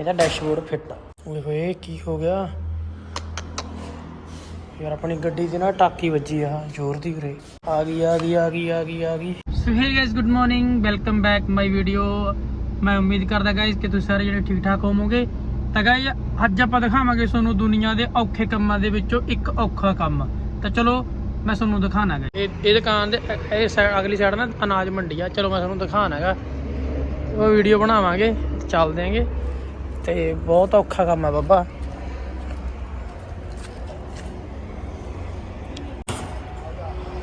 ਇਹਦਾ dashboard fit ਓਏ ਹੋਏ, ਕੀ ਹੋ ਗਿਆ? ਯਾਰ ਆਪਣੀ ਗੱਡੀ ਦੀ ਨਾ ਟਾਕੀ ਵੱਜੀ ਆ, ਜ਼ੋਰ ਦੀ ਵੀਰੇ। ਆ ਗਈ ਆ ਗਈ ਆ ਗਈ ਆ ਗਈ ਆ ਗਈ। So hey guys good morning welcome back my video ਮੈਂ ਉਮੀਦ ਕਰਦਾ ਗਾਇਸ ਕਿ ਤੁਸੀਂ ਸਾਰੇ ਜਿਹੜੇ ਠੀਕ ਠਾਕ ਹੋਵੋਗੇ। ਤਾਂ ਗਾਇਸ ਅੱਜ ਆਪਾਂ ਦਿਖਾਵਾਂਗੇ ਤੁਹਾਨੂੰ ਦੁਨੀਆ ਦੇ ਔਖੇ ਕੰਮਾਂ ਦੇ ਵਿੱਚੋਂ ਇੱਕ ਔਖਾ ਕੰਮ। ਤਾਂ ਚਲੋ, ਮੈਂ ਤੁਹਾਨੂੰ ਦਿਖਾਣਾ ਇਹ ਇਹ ਦੁਕਾਨ ਦੇ, ਇਹ- ਅਗਲੀ ਸਾਈਡ ਨਾ ਅਨਾਜ ਮੰਡੀ ਆ। ਚਲੋ, ਮੈਂ ਤੁਹਾਨੂੰ ਦਿਖਾਣਾ ਉਹ ਵੀਡੀਓ ਬਣਾਵਾਂਗੇ ਚੱਲ ਆਂਗੇ। ਤੇ ਬਹੁਤ ਔਖਾ ਕੰਮ ਹੈ ਬਾਬਾ।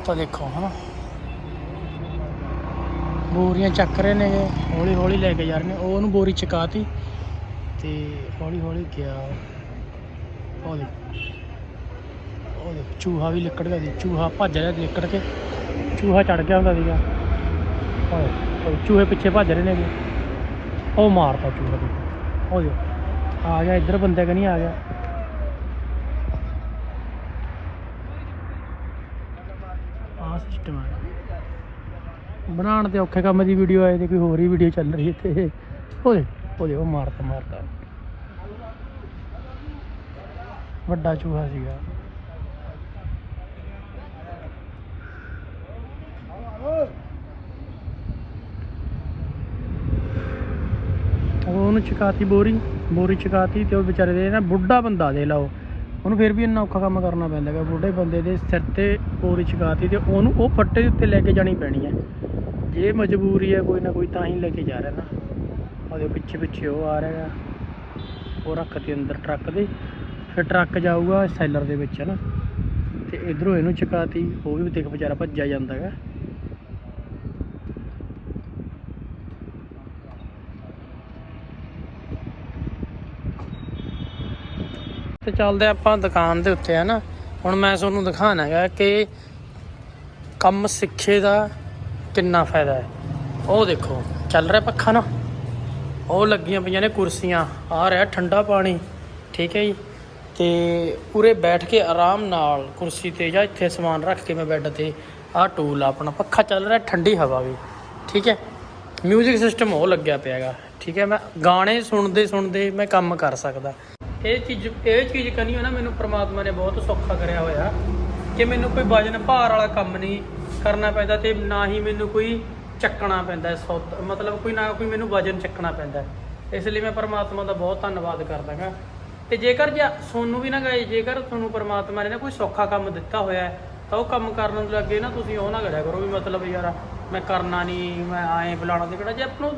ਤਾਂ ਦੇਖੋ ਹਨਾ। ਬੋਰੀਆਂ ਚੱਕ ਰਹੇ ਨੇ ਹੌਲੀ ਹੌਲੀ ਲੈ ਕੇ ਜਾ ਰਹੇ ਨੇ। ਉਹ ਉਹਨੂੰ ਬੋਰੀ ਚਕਾਤੀ ਤੇ ਹੌਲੀ ਹੌਲੀ ਗਿਆ। ਉਹ ਦੇ ਉਹ ਦੇ ਚੂਹਾ ਵੀ ਲਿਕੜ ਗਿਆ ਸੀ। ਚੂਹਾ ਭੱਜ ਰਿਹਾ ਲਿਕੜ ਕੇ। ਚੂਹਾ ਚੜ ਗਿਆ ਹੁੰਦਾ ਸੀਗਾ। ਉਹ ਚੂਹੇ ਪਿੱਛੇ ਭੱਜ ਰਹੇ ਨੇਗੇ। ਉਹ ਮਾਰਤਾ ਚੂਹਾ ਦੇਖੋ ਉਹ ਆ ਗਿਆ, ਇੱਧਰ ਬੰਦੇ ਕਿ ਆ ਗਿਆ। ਆ ਸਿਸਟਮ ਹੈ ਬਣਾਉਣ ਤੇ ਔਖੇ ਕੰਮ ਦੀ ਵੀਡੀਓ ਆਏ ਤੇ ਕੋਈ ਹੋਰ ਹੀ ਵੀਡੀਓ ਚੱਲ ਰਹੀ ਤੇ ਉਹਦੇ ਉਹਦੇ ਉਹ ਮਾਰਤਾ ਮਾਰਤਾ। ਵੱਡਾ ਚੂਹਾ ਸੀਗਾ ਉਹ ਉਹਨੂੰ ਚਕਾਤੀ ਬੋਰੀ ਬੋਰੀ ਚਕਾਤੀ ਤੇ ਉਹ ਵਿਚਾਰੇ ਦੇ ਨਾ ਬੁੱਢਾ ਬੰਦਾ ਦੇ ਲਾਓ। ਉਹਨੂੰ ਫਿਰ ਵੀ ਇੰਨਾ ਔਖਾ ਕੰਮ ਕਰਨਾ ਪੈਂਦਾ ਹੈਗਾ। ਬੁੱਢੇ ਬੰਦੇ ਦੇ ਸਿਰ ਤੇ ਬੋਰੀ ਚਕਾਤੀ ਤੇ ਉਹਨੂੰ ਉਹ ਫੱਟੇ ਦੇ ਉੱਤੇ ਲੈ ਕੇ ਜਾਣੀ ਪੈਣੀ ਹੈ। ਜੇ ਮਜਬੂਰੀ ਹੈ ਕੋਈ ਨਾ ਕੋਈ ਤਾਂ ਹੀ ਲੈ ਕੇ ਜਾ ਰਿਹਾ ਨਾ। ਉਹਦੇ ਪਿੱਛੇ ਪਿੱਛੇ ਉਹ ਆ ਰਿਹਾ ਹੈਗਾ। ਉਹ ਰੱਖਤੀ ਅੰਦਰ ਟਰੱਕ ਦੇ। ਫਿਰ ਟਰੱਕ ਜਾਊਗਾ ਸੈਲਰ ਦੇ ਵਿੱਚ ਹੈ ਨਾ। ਤੇ ਇਧਰੋਂ ਇਹਨੂੰ ਚਕਾਤੀ, ਉਹ ਵੀ ਦੇਖ ਵਿਚਾਰਾ ਭੱਜਿਆ ਜਾਂਦਾ ਹੈਗਾ। ਤੇ ਚੱਲਦੇ ਆਪਾਂ ਦੁਕਾਨ ਦੇ ਉੱਤੇ ਹੈ ਨਾ ਹੁਣ ਮੈਂ ਤੁਹਾਨੂੰ ਦਿਖਾਣਾ ਹੈਗਾ ਕਿ ਕੰਮ ਸਿੱਖੇ ਦਾ ਕਿੰਨਾ ਫਾਇਦਾ ਹੈ। ਉਹ ਦੇਖੋ, ਚੱਲ ਰਿਹਾ ਪੱਖਾ ਨਾ? ਉਹ ਲੱਗੀਆਂ ਪਈਆਂ ਨੇ ਕੁਰਸੀਆਂ, ਆ ਰਿਹਾ ਠੰਡਾ ਪਾਣੀ, ਠੀਕ ਹੈ ਜੀ? ਤੇ ਪੂਰੇ ਬੈਠ ਕੇ ਆਰਾਮ ਨਾਲ ਕੁਰਸੀ ਤੇ ਜਾਂ ਇੱਥੇ ਸਮਾਨ ਰੱਖ ਕੇ ਮੈਂ ਬੈੱਡ ਤੇ ਆਹ ਟੂਲ ਆ, ਆਪਣਾ ਪੱਖਾ ਚੱਲ ਰਿਹਾ ਠੰਡੀ ਹਵਾ ਵੀ, ਠੀਕ ਹੈ? ਮਿਊਜ਼ਿਕ ਸਿਸਟਮ ਉਹ ਲੱਗਿਆ ਪਿਆ ਹੈਗਾ, ਠੀਕ ਹੈ? ਮੈਂ ਗਾਣੇ ਸੁਣਦੇ ਸੁਣਦੇ ਮੈਂ ਕੰਮ ਕਰ ਸਕਦਾ। ਇਹ ਚੀਜ਼ ਇਹ ਚੀਜ਼ ਕਰਨੀ ਹੈ ਨਾ, ਮੈਨੂੰ ਪ੍ਰਮਾਤਮਾ ਨੇ ਬਹੁਤ ਸੌਖਾ ਕਰਿਆ ਹੋਇਆ ਕਿ ਮੈਨੂੰ ਕੋਈ ਵਜਨ ਭਾਰ ਵਾਲਾ ਕੰਮ ਨਹੀਂ ਕਰਨਾ ਪੈਂਦਾ ਤੇ ਨਾ ਹੀ ਮੈਨੂੰ ਕੋਈ ਚੱਕਣਾ ਪੈਂਦਾ ਹੈ ਮਤਲਬ ਕੋਈ ਨਾ ਕੋਈ ਮੈਨੂੰ ਵਜਨ ਚੱਕਣਾ ਪੈਂਦਾ। ਇਸ ਲਈ ਮੈਂ ਪਰਮਾਤਮਾ ਦਾ ਬਹੁਤ ਧੰਨਵਾਦ ਕਰਦਾਗਾ ਤੇ ਜੇਕਰ ਜੇ ਤੁਹਾਨੂੰ ਵੀ ਨਾ ਗਏ ਜੇਕਰ ਤੁਹਾਨੂੰ ਪਰਮਾਤਮਾ ਨੇ ਨਾ ਕੋਈ ਸੌਖਾ ਕੰਮ ਦਿੱਤਾ ਹੋਇਆ ਤਾਂ ਉਹ ਕੰਮ ਕਰਨ ਨੂੰ ਲੱਗੇ ਨਾ ਤੁਸੀਂ ਉਹ ਨਾ ਕਰਿਆ ਕਰੋ ਵੀ ਮਤਲਬ ਯਾਰ ਮੈਂ ਕਰਨਾ ਨਹੀਂ, ਮੈਂ ਆਏ ਬੁਲਾਣਾ ਤੇ ਕਿਹੜਾ ਜੇ ਆਪ ਨੂੰ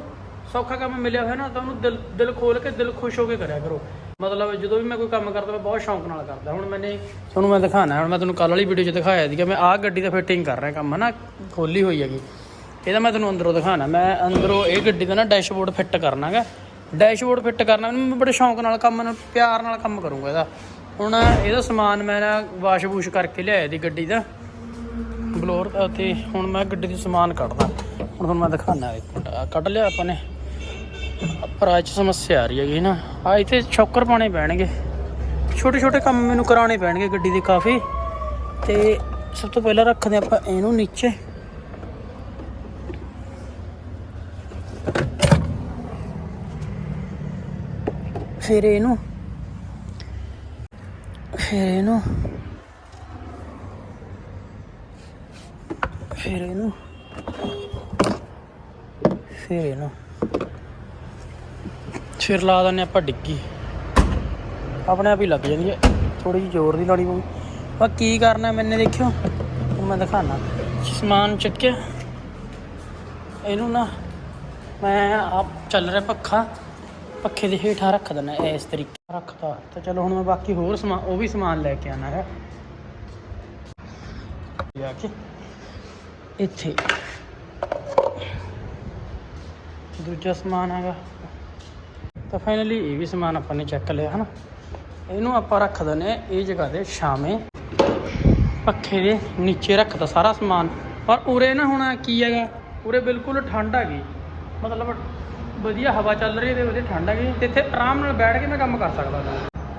ਸੌਖਾ ਕੰਮ ਮਿਲਿਆ ਹੋਇਆ ਨਾ, ਤਾਂ ਉਹਨੂੰ ਦਿਲ ਦਿਲ ਖੋਲ ਕੇ ਦਿਲ ਖੁਸ਼ ਹੋ ਕੇ ਕਰਿਆ ਕਰੋ। ਮਤਲਬ ਜਦੋਂ ਵੀ ਮੈਂ ਕੋਈ ਕੰਮ ਕਰਦਾ, ਮੈਂ ਬਹੁਤ ਸ਼ੌਂਕ ਨਾਲ ਕਰਦਾ। ਹੁਣ ਮੈਨੇ ਤੁਹਾਨੂੰ ਮੈਂ ਦਿਖਾਣਾ ਹੁਣ ਮੈਂ ਤੁਹਾਨੂੰ ਕੱਲ ਵਾਲੀ ਵੀਡੀਓ 'ਚ ਦਿਖਾਇਆ ਸੀਗਾ। ਮੈਂ ਆਹ ਗੱਡੀ ਦਾ ਫਿਟਿੰਗ ਕਰ ਰਿਹਾ ਕੰਮ, ਹਨਾ? ਖੋਲੀ ਹੋਈ ਹੈਗੀ। ਇਹਦਾ ਮੈਂ ਤੁਹਾਨੂੰ ਅੰਦਰੋਂ ਦਿਖਾਣਾ ਮੈਂ ਅੰਦਰੋਂ ਇਹ ਗੱਡੀ ਦਾ ਨਾ ਡੈਸ਼ਬੋਰਡ ਫਿੱਟ ਕਰਨਾਗਾ। ਡੈਸ਼ਬੋਰਡ ਫਿੱਟ ਕਰਨਾ ਮੈਂ ਬੜੇ ਸ਼ੌਂਕ ਨਾਲ ਕੰਮ ਨਾਲ ਪਿਆਰ ਨਾਲ ਕੰਮ ਕਰੂੰਗਾ ਇਹਦਾ। ਹੁਣ ਇਹਦਾ ਸਮਾਨ ਮੈਂ ਨਾ ਵਾਸ਼ ਵੂਸ਼ ਕਰਕੇ ਲਿਆਇਆ ਦੀ ਗੱਡੀ ਦਾ। ਬਲੋਰ ਦਾ ਤੇ ਹੁਣ ਮੈਂ ਗੱਡੀ ਦਾ ਸਮਾਨ ਕੱਢਦਾ। ਹੁਣ ਤੁਹਾਨੂੰ ਮੈਂ ਦਿਖਾਣਾ ਇੱਕ ਮਿੰਟ। ਕੱਢ ਲਿਆ ਆਪਾਂ ਨੇ। ਪਰ ਅੱਜ ਸਮੱਸਿਆ ਆ ਰਹੀ ਹੈਗੀ ਨਾ। ਆ ਇੱਥੇ ਛੋਕਰ ਪਾਣੇ ਪੈਣਗੇ। ਛੋਟੇ ਛੋਟੇ ਕੰਮ ਮੈਨੂੰ ਕਰਾਉਣੇ ਪੈਣਗੇ ਗੱਡੀ ਦੇ ਕਾਫੀ। ਤੇ ਸਭ ਤੋਂ ਪਹਿਲਾਂ ਰੱਖਦੇ ਆਪਾਂ ਇਹਨੂੰ ਨੀਚੇ। ਫਿਰ ਇਹਨੂੰ। ਫਿਰ ਇਹਨੂੰ। ਫਿਰ ਇਹਨੂੰ। ਫਿਰ ਇਹਨੂੰ। ਫਿਰ ਲਾ ਦਿੰਦੇ ਆਪਾਂ ਡਿੱਗੀ। ਆਪਣੇ ਆਪ ਹੀ ਲੱਗ ਜਾਂਦੀ ਹੈ। ਥੋੜੀ ਜਿਹੀ ਜ਼ੋਰ ਦੀ ਲਾਣੀ ਪਊ ਪਰ ਕੀ ਕਰਨਾ ਮੈਨੇ ਦੇਖਿਓ। ਮੈਂ ਦਿਖਾਣਾ ਸਮਾਨ ਚੱਕਿਆ। ਇਹਨੂੰ ਨਾ ਮੈਂ ਆਪ ਚੱਲ ਰਿਹਾ ਪੱਖਾ। ਪੱਖੇ ਦੇ ਹੇਠਾਂ ਰੱਖ ਦਿੰਦਾ ਇਸ ਤਰੀਕੇ ਰੱਖਦਾ ਤਾਂ ਚਲੋ ਹੁਣ ਮੈਂ ਬਾਕੀ ਹੋਰ ਸਮਾਨ ਉਹ ਵੀ ਸਮਾਨ ਲੈ ਕੇ ਆਣਾ ਹੈ। ਜਾ ਕੇ ਇੱਥੇ। ਦੂਜਾ ਸਮਾਨ ਹੈਗਾ। ਤਾਂ ਫਾਈਨਲੀ ਇਹ ਵੀ ਸਮਾਨ ਆਪਾਂ ਨੇ ਚੈੱਕ ਲਿਆ, ਹਨਾ? ਇਹਨੂੰ ਆਪਾਂ ਰੱਖ ਦਿੰਦੇ ਇਹ ਜਗ੍ਹਾ ਦੇ ਛਾਵੇਂ। ਪੱਖੇ ਦੇ ਨੀਚੇ ਰੱਖਦਾ ਸਾਰਾ ਸਮਾਨ। ਪਰ ਉਰੇ ਨਾ ਹੁਣ ਕੀ ਹੈਗਾ? ਉਰੇ ਬਿਲਕੁਲ ਠੰਡ ਹੈਗੀ। ਮਤਲਬ ਵਧੀਆ ਹਵਾ ਚੱਲ ਰਹੀ ਹੈ ਤੇ ਉਹਦੇ ਠੰਡ ਹੈਗੀ। ਤੇ ਇੱਥੇ ਆਰਾਮ ਨਾਲ ਬੈਠ ਕੇ ਮੈਂ ਕੰਮ ਕਰ ਸਕਦਾ